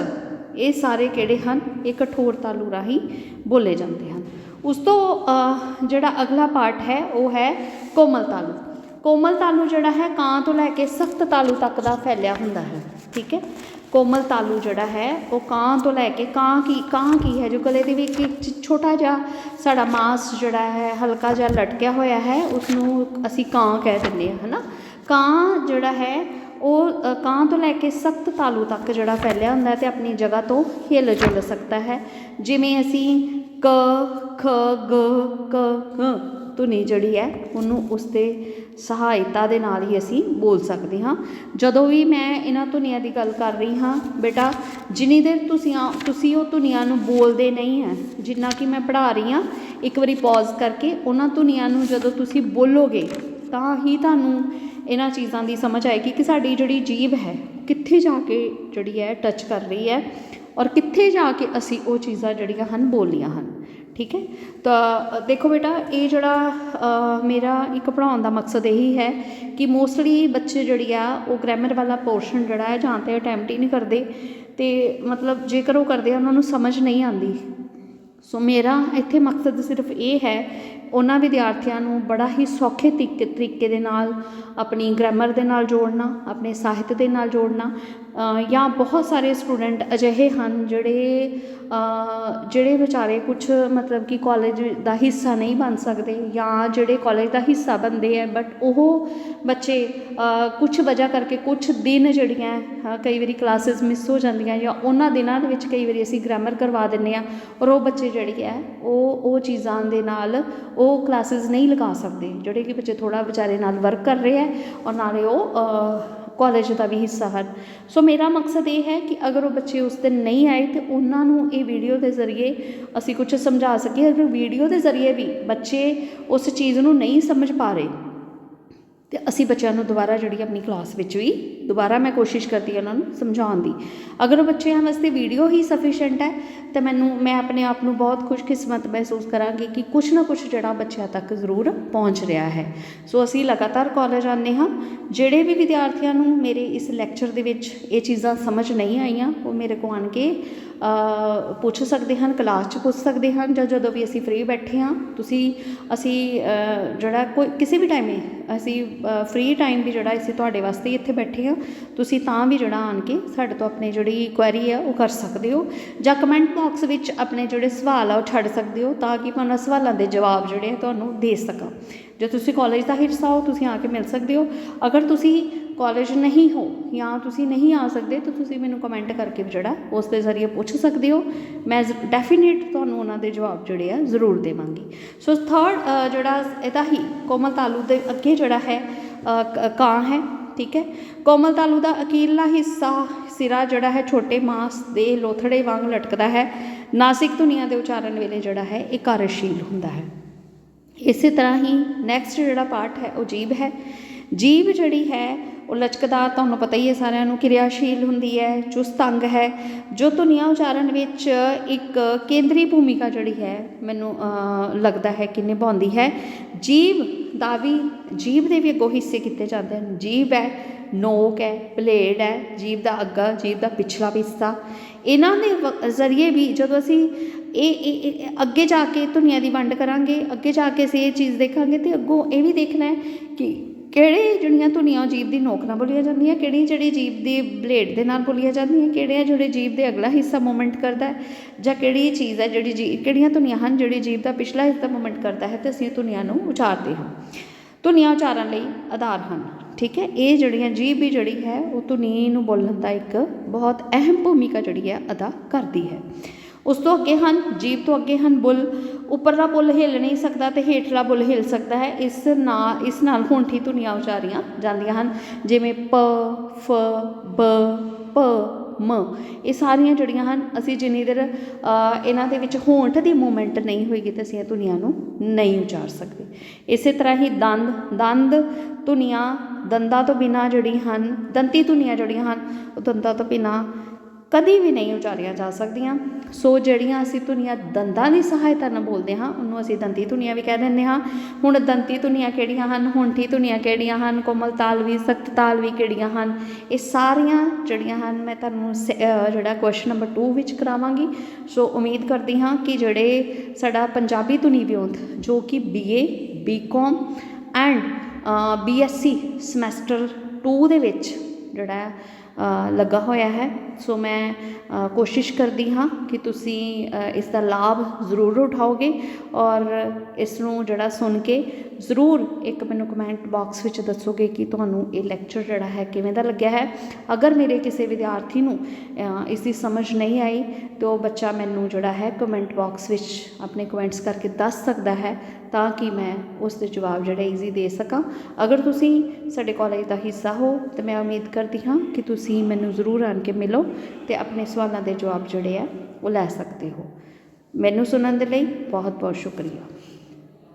ਇਹ ਸਾਰੇ ਕਿਹੜੇ ਹਨ? ਇਹ ਕਠੋਰ ਤਾਲੂ ਰਾਹੀਂ ਬੋਲੇ ਜਾਂਦੇ ਹਨ। ਉਸ ਤੋਂ ਜਿਹੜਾ ਅਗਲਾ ਪਾਰਟ ਹੈ, ਉਹ ਹੈ ਕੋਮਲ ਤਾਲੂ। ਕੋਮਲ ਤਾਲੂ ਜਿਹੜਾ ਹੈ, ਕਾਂ ਤੋਂ ਲੈ ਕੇ ਸਖਤ ਤਾਲੂ ਤੱਕ ਦਾ ਫੈਲਿਆ ਹੁੰਦਾ ਹੈ। ਠੀਕ ਹੈ? ਕੋਮਲ ਤਾਲੂ ਜਿਹੜਾ ਹੈ, ਉਹ ਕਾਂ ਤੋਂ ਲੈ ਕੇ, ਕਾਂ ਕੀ ਕਾਂ ਕੀ ਹੈ ਜੋ ਗਲੇ ਦੇ ਵਿੱਚ ਇੱਕ ਚ- ਛੋਟਾ ਜਿਹਾ ਸਾਡਾ ਮਾਸ ਜਿਹੜਾ ਹੈ, ਹਲਕਾ ਜਿਹਾ ਲਟਕਿਆ ਹੋਇਆ ਹੈ ਉਸ ਨੂੰ ਅਸੀਂ ਕਾਂ ਕਹਿ ਦਿੰਦੇ ਹਾਂ, ਹਨਾ? ਕਾਂ ਜਿਹੜਾ ਹੈ ਉਹ ਅ, ਕਾਂ ਤੋਂ ਲੈ ਕੇ ਸਖਤ ਤਾਲੂ ਤੱਕ ਜਿਹੜਾ ਫੈਲਿਆ ਹੁੰਦਾ ਅਤੇ ਆਪਣੀ ਜਗ੍ਹਾ ਤੋਂ ਹਿੱਲ ਜੁਲ ਸਕਦਾ ਹੈ। ਜਿਵੇਂ ਅਸੀਂ ਕ ਖ ਗ ਕ ਗ ਧੁਨੀ ਜਿਹੜੀ ਹੈ ਉਹਨੂੰ ਉਸ ਦੇ ਸਹਾਇਤਾ ਦੇ ਨਾਲ ਹੀ ਅਸੀਂ ਬੋਲ ਸਕਦੇ ਹਾਂ। ਜਦੋਂ ਵੀ ਮੈਂ ਇਹਨਾਂ ਧੁਨੀਆਂ ਦੀ ਗੱਲ ਕਰ ਰਹੀ ਹਾਂ ਬੇਟਾ ਜਿੰਨੀ ਦੇਰ ਤੁਸੀਂ ਤੁਸੀਂ ਉਹ ਧੁਨੀਆਂ ਨੂੰ ਬੋਲਦੇ ਨਹੀਂ ਹੈ ਜਿੰਨਾ ਕਿ ਮੈਂ ਪੜ੍ਹਾ ਰਹੀ ਹਾਂ ਇੱਕ ਵਾਰੀ ਪੌਜ਼ ਕਰਕੇ ਉਹਨਾਂ ਧੁਨੀਆਂ ਨੂੰ ਜਦੋਂ ਤੁਸੀਂ ਬੋਲੋਗੇ ਤਾਂ ਹੀ ਤੁਹਾਨੂੰ ਇਹਨਾਂ ਚੀਜ਼ਾਂ ਦੀ ਸਮਝ ਆਏਗੀ ਕਿ ਸਾਡੀ ਜਿਹੜੀ ਜੀਭ ਹੈ, ਕਿੱਥੇ ਜਾ ਕੇ ਜਿਹੜੀ ਹੈ ਟੱਚ ਕਰ ਰਹੀ ਹੈ ਔਰ ਕਿੱਥੇ ਜਾ ਕੇ ਅਸੀਂ ਉਹ ਚੀਜ਼ਾਂ ਜਿਹੜੀਆਂ ਹਨ ਬੋਲੀਆਂ ਹਨ। ਠੀਕ ਹੈ? ਤਾਂ ਦੇਖੋ ਬੇਟਾ, ਇਹ ਜਿਹੜਾ ਮੇਰਾ ਇੱਕ ਪੜ੍ਹਾਉਣ ਦਾ ਮਕਸਦ ਇਹੀ ਹੈ ਕਿ ਮੋਸਟਲੀ ਬੱਚੇ ਜਿਹੜੀ ਆ, ਉਹ ਗ੍ਰਾਮਰ ਵਾਲਾ ਪੋਰਸ਼ਨ ਜਿਹੜਾ ਹੈ ਜਾਂ ਤੇ ਅਟੈਂਪਟ ਹੀ ਨਹੀਂ ਕਰਦੇ ਤੇ ਮਤਲਬ ਜੇਕਰ ਉਹ ਕਰਦੇ ਆ, ਉਹਨਾਂ ਨੂੰ ਸਮਝ ਨਹੀਂ ਆਉਂਦੀ। ਸੋ ਮੇਰਾ ਇੱਥੇ ਮਕਸਦ ਸਿਰਫ ਇਹ ਹੈ, ਉਹਨਾਂ ਵਿਦਿਆਰਥੀਆਂ ਨੂੰ ਬੜਾ ਹੀ ਸੌਖੇ ਤਰੀਕੇ ਤਰੀਕੇ ਦੇ ਨਾਲ ਆਪਣੀ ਗ੍ਰਾਮਰ ਦੇ ਨਾਲ ਜੋੜਨਾ, ਆਪਣੇ ਸਾਹਿਤ ਦੇ ਨਾਲ ਜੋੜਨਾ ਜਾਂ ਬਹੁਤ ਸਾਰੇ ਸਟੂਡੈਂਟ ਅਜਿਹੇ ਹਨ ਜਿਹੜੇ ਜਿਹੜੇ ਵਿਚਾਰੇ ਕੁਛ ਮਤਲਬ ਕਿ ਕਾਲਜ ਦਾ ਹਿੱਸਾ ਨਹੀਂ ਬਣ ਸਕਦੇ ਜਾਂ ਜਿਹੜੇ ਕਾਲਜ ਦਾ ਹਿੱਸਾ ਬਣਦੇ ਹੈ ਬਟ ਉਹ ਬੱਚੇ ਕੁਛ ਵਜ੍ਹਾ ਕਰਕੇ ਕੁਛ ਦਿਨ ਜਿਹੜੀਆਂ ਕਈ ਵਾਰੀ ਕਲਾਸਿਸ ਮਿਸ ਹੋ ਜਾਂਦੀਆਂ ਜਾਂ ਉਹਨਾਂ ਦਿਨਾਂ ਦੇ ਵਿੱਚ ਕਈ ਵਾਰੀ ਅਸੀਂ ਗ੍ਰਾਮਰ ਕਰਵਾ ਦਿੰਦੇ ਹਾਂ ਔਰ ਉਹ ਬੱਚੇ ਜਿਹੜੀ ਹੈ, ਉਹ ਉਹ ਚੀਜ਼ਾਂ ਦੇ ਨਾਲ ਉਹ ਕਲਾਸਿਸ ਨਹੀਂ ਲਗਾ ਸਕਦੇ ਜਿਹੜੇ ਕਿ ਬੱਚੇ ਥੋੜ੍ਹਾ ਵਿਚਾਰੇ ਨਾਲ ਵਰਕ ਕਰ ਰਹੇ ਹੈ ਔਰ ਨਾਲੇ ਉਹ ਕਾਲਜ ਦਾ ਵੀ ਹਿੱਸਾ ਹਨ। ਸੋ ਮੇਰਾ ਮਕਸਦ ਇਹ ਹੈ ਕਿ ਅਗਰ ਉਹ ਬੱਚੇ ਉਸ ਦਿਨ ਨਹੀਂ ਆਏ ਤਾਂ ਉਹਨਾਂ ਨੂੰ ਇਹ ਵੀਡੀਓ ਦੇ ਜ਼ਰੀਏ ਅਸੀਂ ਕੁਝ ਸਮਝਾ ਸਕੀਏ, ਅਗਰ ਵੀਡੀਓ ਦੇ ਜ਼ਰੀਏ ਵੀ ਬੱਚੇ ਉਸ ਚੀਜ਼ ਨੂੰ ਨਹੀਂ ਸਮਝ ਪਾ ਰਹੇ ਅਤੇ ਅਸੀਂ ਬੱਚਿਆਂ ਨੂੰ ਦੁਬਾਰਾ ਜਿਹੜੀ ਆਪਣੀ ਕਲਾਸ ਵਿੱਚ ਵੀ ਦੁਬਾਰਾ ਮੈਂ ਕੋਸ਼ਿਸ਼ ਕਰਦੀ ਉਹਨਾਂ ਨੂੰ ਸਮਝਾਉਣ ਦੀ। ਅਗਰ ਉਹ ਬੱਚਿਆਂ ਵਾਸਤੇ ਵੀਡੀਓ ਹੀ ਸਫੀਸ਼ੀਐਂਟ ਹੈ, ਤਾਂ ਮੈਨੂੰ, ਮੈਂ ਆਪਣੇ ਆਪ ਨੂੰ ਬਹੁਤ ਖੁਸ਼ਕਿਸਮਤ ਮਹਿਸੂਸ ਕਰਾਂਗੀ ਕਿ ਕੁਛ ਨਾ ਕੁਛ ਜਿਹੜਾ ਬੱਚਿਆਂ ਤੱਕ ਜ਼ਰੂਰ ਪਹੁੰਚ ਰਿਹਾ ਹੈ। ਸੋ ਅਸੀਂ ਲਗਾਤਾਰ ਕਾਲਜ ਆਉਂਦੇ ਹਾਂ। ਜਿਹੜੇ ਵੀ ਵਿਦਿਆਰਥੀਆਂ ਨੂੰ ਮੇਰੇ ਇਸ ਲੈਕਚਰ ਦੇ ਵਿੱਚ ਇਹ ਚੀਜ਼ਾਂ ਸਮਝ ਨਹੀਂ ਆਈਆਂ, ਉਹ ਮੇਰੇ ਕੋਲ ਆਣ ਕੇ ਪੁੱਛ ਸਕਦੇ ਹਨ ਕਲਾਸ 'ਚ ਪੁੱਛ ਸਕਦੇ ਹਨ ਜਾਂ ਜਦੋਂ ਵੀ ਅਸੀਂ ਫ੍ਰੀ ਬੈਠੇ ਹਾਂ, ਤੁਸੀਂ, ਅਸੀਂ ਜਿਹੜਾ ਕੋਈ, ਕਿਸੇ ਵੀ ਟਾਈਮੇ ਅਸੀਂ ਫ੍ਰੀ ਟਾਈਮ ਵੀ ਜਿਹੜਾ ਅਸੀਂ ਤੁਹਾਡੇ ਵਾਸਤੇ ਹੀ ਇੱਥੇ ਬੈਠੇ ਹਾਂ। ਤੁਸੀਂ ਤਾਂ ਵੀ ਜਿਹੜਾ ਆਣ ਕੇ ਸਾਡੇ ਤੋਂ ਆਪਣੀ ਜਿਹੜੀ ਕੁਐਰੀ ਆ ਉਹ ਕਰ ਸਕਦੇ ਹੋ। ਜਾਂ ਕਮੈਂਟ ਬਾਕਸ ਵਿੱਚ ਆਪਣੇ ਜਿਹੜੇ ਸਵਾਲ ਆ ਉਹ ਛੱਡ ਸਕਦੇ ਹੋ ਤਾਂ ਕਿ ਮੈਂ ਉਹਨਾਂ ਸਵਾਲਾਂ ਦੇ ਜਵਾਬ ਜਿਹੜੇ ਆ ਤੁਹਾਨੂੰ ਦੇ ਸਕਾਂ। ਜੇ ਤੁਸੀਂ ਕਾਲਜ ਦਾ ਹਿੱਸਾ ਹੋ, ਤੁਸੀਂ ਆ ਕੇ ਮਿਲ ਸਕਦੇ ਹੋ। ਅਗਰ ਤੁਸੀਂ ਕਾਲਜ ਨਹੀਂ ਹੋ ਜਾਂ ਤੁਸੀਂ ਨਹੀਂ ਆ ਸਕਦੇ, ਤਾਂ ਤੁਸੀਂ ਮੈਨੂੰ ਕਮੈਂਟ ਕਰਕੇ ਵੀ ਜਿਹੜਾ ਉਸ ਦੇ ਜ਼ਰੀਏ ਪੁੱਛ ਸਕਦੇ ਹੋ। ਮੈਂ ਡੈਫੀਨੇਟ ਤੁਹਾਨੂੰ ਉਹਨਾਂ ਦੇ ਜਵਾਬ ਜਿਹੜੇ ਆ ਜ਼ਰੂਰ ਦੇਵਾਂਗੀ। ਸੋ ਥਰਡ ਜਿਹੜਾ ਇਹਦਾ ਹੀ ਕੋਮਲ ਤਾਲੂ ਦੇ ਅੱਗੇ ਜਿਹੜਾ ਹੈ ਕ- ਕਾਂ ਹੈ, ਠੀਕ ਹੈ? ਕੋਮਲ ਤਾਲੂ ਦਾ ਅਕੀਲਾ ਹਿੱਸਾ, ਸਿਰਾ ਜਿਹੜਾ ਹੈ ਛੋਟੇ ਮਾਸ ਦੇ ਲੋਥੜੇ ਵਾਂਗ ਲਟਕਦਾ ਹੈ। ਨਾਸਿਕ ਧੁਨੀਆਂ ਦੇ ਉਚਾਰਨ ਵੇਲੇ ਜਿਹੜਾ ਹੈ ਇਹ ਕਾਰਜਸ਼ੀਲ ਹੁੰਦਾ ਹੈ। ਇਸੇ ਤਰ੍ਹਾਂ ਹੀ ਨੈਕਸਟ ਜਿਹੜਾ ਪਾਰਟ ਹੈ ਉਹ ਜੀਭ ਹੈ। ਜੀਭ ਜਿਹੜੀ ਹੈ, ਉਹ ਲਚਕਦਾਰ ਤੁਹਾਨੂੰ ਪਤਾ ਹੀ ਹੈ ਸਾਰਿਆਂ ਨੂੰ, ਕਿਰਿਆਸ਼ੀਲ ਹੁੰਦੀ ਹੈ, ਚੁਸਤ ਅੰਗ ਹੈ। ਜੋ ਧੁਨੀਆਂ ਉਚਾਰਨ ਵਿੱਚ ਇੱਕ ਕੇਂਦਰੀ ਭੂਮਿਕਾ ਜਿਹੜੀ ਹੈ, ਮੈਨੂੰ ਲੱਗਦਾ ਹੈ ਕਿ ਨਿਭਾਉਂਦੀ ਹੈ। ਜੀਭ ਦਾ ਵੀ ਜੀਭ ਦੇ ਵੀ ਅੱਗੋਂ ਹਿੱਸੇ ਕੀਤੇ ਜਾਂਦੇ ਹਨ। ਜੀਭ ਹੈ, ਨੋਕ ਹੈ ਬਲੇਡ ਹੈ ਜੀਭ ਦਾ ਅੱਗਾ ਜੀਭ ਦਾ ਪਿਛਲਾ ਵੀ ਹਿੱਸਾ। ਇਹਨਾਂ ਦੇ ਵ- ਜ਼ਰੀਏ ਵੀ ਜਦੋਂ ਅਸੀਂ ਇਹ ਅੱਗੇ ਜਾ ਕੇ ਧੁਨੀਆਂ ਦੀ ਵੰਡ ਕਰਾਂਗੇ, ਅੱਗੇ ਜਾ ਕੇ ਅਸੀਂ ਇਹ ਚੀਜ਼ ਦੇਖਾਂਗੇ ਤੇ ਅੱਗੋਂ ਇਹ ਵੀ ਦੇਖਣਾ ਹੈ ਕਿ ਕਿਹੜੇ ਜਿਹੜੀਆਂ ਧੁਨੀਆਂ ਜੀਭ ਦੀ ਨੋਕ ਨਾਲ ਬੋਲੀਆਂ ਜਾਂਦੀਆਂ, ਕਿਹੜੀ ਜਿਹੜੀ ਜੀਭ ਦੀ ਬਲੇਡ ਦੇ ਨਾਲ ਬੋਲੀਆਂ ਜਾਂਦੀਆਂ, ਕਿਹੜੇ ਆ ਜਿਹੜੇ ਜੀਭ ਦੇ ਅਗਲਾ ਹਿੱਸਾ ਮੂਵਮੈਂਟ ਕਰਦਾ ਜਾਂ ਕਿਹੜੀ ਚੀਜ਼ ਹੈ ਜਿਹੜੀ ਜੀ, ਕਿਹੜੀਆਂ ਧੁਨੀਆਂ ਹਨ ਜਿਹੜੀ ਜੀਭ ਦਾ ਪਿਛਲਾ ਹਿੱਸਾ ਮੂਵਮੈਂਟ ਕਰਦਾ ਹੈ, ਤੇ ਅਸੀਂ ਧੁਨੀਆਂ ਨੂੰ ਉਚਾਰਦੇ ਹਾਂ। ਧੁਨੀਆਂ ਉਚਾਰਨ ਲਈ ਆਧਾਰ ਹਨ, ਠੀਕ ਹੈ? ਇਹ ਜਿਹੜੀਆਂ ਜੀਭ ਵੀ ਜਿਹੜੀ ਹੈ, ਉਹ ਧੁਨੀ ਨੂੰ ਬੋਲਣ ਦਾ ਇੱਕ ਬਹੁਤ ਅਹਿਮ ਭੂਮਿਕਾ ਜਿਹੜੀ ਹੈ ਅਦਾ ਕਰਦੀ ਹੈ। ਉਸ ਤੋਂ ਅੱਗੇ ਹਨ ਜੀਭ ਤੋਂ ਅੱਗੇ ਹਨ ਬੁੱਲ। ਉੱਪਰਲਾ ਬੁੱਲ ਹਿੱਲ ਨਹੀਂ ਸਕਦਾ ਤੇ ਹੇਠਲਾ ਬੁੱਲ ਹਿੱਲ ਸਕਦਾ ਹੈ। ਇਸ ਨਾਲ ਇਸ ਨਾਲ ਹੋਂਠੀ ਧੁਨੀਆਂ ਉਚਾਰੀਆਂ ਜਾਂਦੀਆਂ ਹਨ। ਜਿਵੇਂ ਪ, ਫ, ਬ, ਪ, ਮ। ਇਹ ਸਾਰੀਆਂ ਜਿਹੜੀਆਂ ਹਨ। ਅਸੀਂ ਜਿੰਨੀ ਦੇਰ ਇਹਨਾਂ ਦੇ ਵਿੱਚ ਹੋਂਠ ਦੀ ਮੂਵਮੈਂਟ ਨਹੀਂ ਹੋਏਗੀ ਤਾਂ ਅਸੀਂ ਇਹ ਧੁਨੀਆਂ ਨੂੰ ਨਹੀਂ ਉਚਾਰ ਸਕਦੇ। ਇਸੇ ਤਰ੍ਹਾਂ ਹੀ ਦੰਦ ਦੰਦ, ਧੁਨੀਆਂ ਦੰਦਾਂ ਤੋਂ ਬਿਨਾ ਜਿਹੜੀ ਹਨ, ਦੰਤੀ ਧੁਨੀਆਂ ਜਿਹੜੀਆਂ ਹਨ। ਉਹ ਦੰਦਾਂ ਤੋਂ ਬਿਨਾ ਕਦੀ ਵੀ ਨਹੀਂ ਉਚਾਰੀਆਂ ਜਾ ਸਕਦੀਆਂ। ਸੋ ਜਿਹੜੀਆਂ ਅਸੀਂ ਧੁਨੀਆਂ ਦੰਦਾਂ ਦੀ ਸਹਾਇਤਾ ਨਾਲ ਬੋਲਦੇ ਹਾਂ, ਉਹਨੂੰ ਅਸੀਂ ਦੰਤੀ ਧੁਨੀਆਂ ਵੀ ਕਹਿ ਦਿੰਦੇ ਹਾਂ। ਹੁਣ ਦੰਤੀ ਧੁਨੀਆਂ ਕਿਹੜੀਆਂ ਹਨ? ਹੋਂਠੀ ਧੁਨੀਆਂ ਕਿਹੜੀਆਂ ਹਨ? ਕੋਮਲ ਤਾਲਵੀ ਸਖਤ ਤਾਲਵੀ ਕਿਹੜੀਆਂ ਹਨ? ਇਹ ਸਾਰੀਆਂ ਜਿਹੜੀਆਂ ਹਨ, ਮੈਂ ਤੁਹਾਨੂੰ ਸ- ਜਿਹੜਾ ਕੁਐਸਚਨ ਨੰਬਰ 2 ਵਿੱਚ ਕਰਾਵਾਂਗੀ। ਸੋ ਉਮੀਦ ਕਰਦੀ ਹਾਂ ਕਿ ਜਿਹੜੇ ਸਾਡਾ ਪੰਜਾਬੀ ਧੁਨੀ ਵਿਉਂਤ ਜੋ ਕਿ BA BCom and BSc semester 2 ਦੇ ਵਿੱਚ ਜਿਹੜਾ ਲੱਗਾ ਹੋਇਆ ਹੈ। ਸੋ ਮੈਂ ਕੋਸ਼ਿਸ਼ ਕਰਦੀ ਹਾਂ ਕਿ ਤੁਸੀਂ ਇਸ ਦਾ ਲਾਭ ਜ਼ਰੂਰ ਉਠਾਓਗੇ ਔਰ ਇਸ ਨੂੰ ਜਿਹੜਾ ਸੁਣ ਕੇ ਜ਼ਰੂਰ ਇੱਕ ਮੈਨੂੰ ਕਮੈਂਟ ਬਾਕਸ ਵਿੱਚ ਦੱਸੋਗੇ ਕਿ ਤੁਹਾਨੂੰ ਇਹ ਲੈਕਚਰ ਜਿਹੜਾ ਹੈ ਕਿਵੇਂ ਦਾ ਲੱਗਿਆ ਹੈ। ਅਗਰ ਮੇਰੇ ਕਿਸੇ ਵਿਦਿਆਰਥੀ ਨੂੰ ਅ, ਇਸ ਦੀ ਸਮਝ ਨਹੀਂ ਆਈ ਤਾਂ ਉਹ ਬੱਚਾ ਮੈਨੂੰ ਜਿਹੜਾ ਹੈ ਕਮੈਂਟ ਬਾਕਸ ਵਿੱਚ ਆਪਣੇ ਕਮੈਂਟਸ ਕਰਕੇ ਦੱਸ ਸਕਦਾ ਹੈ। ਤਾਂ ਕਿ ਮੈਂ ਉਸ ਦੇ ਜਵਾਬ ਜਿਹੜੇ ਈਜ਼ੀ ਦੇ ਸਕਾਂ। ਅਗਰ ਤੁਸੀਂ ਸਾਡੇ ਕਾਲਜ ਦਾ ਹਿੱਸਾ ਹੋ, ਤਾਂ ਮੈਂ ਉਮੀਦ ਕਰਦੀ ਹਾਂ ਕਿ ਤੁਸੀਂ ਮੈਨੂੰ ਜ਼ਰੂਰ ਆਣ ਕੇ ਮਿਲੋ ਅਤੇ ਆਪਣੇ ਸਵਾਲਾਂ ਦੇ ਜਵਾਬ ਜਿਹੜੇ ਆ, ਉਹ ਲੈ ਸਕਦੇ ਹੋ। ਮੈਨੂੰ ਸੁਣਨ ਦੇ ਲਈ ਬਹੁਤ ਬਹੁਤ ਸ਼ੁਕਰੀਆ।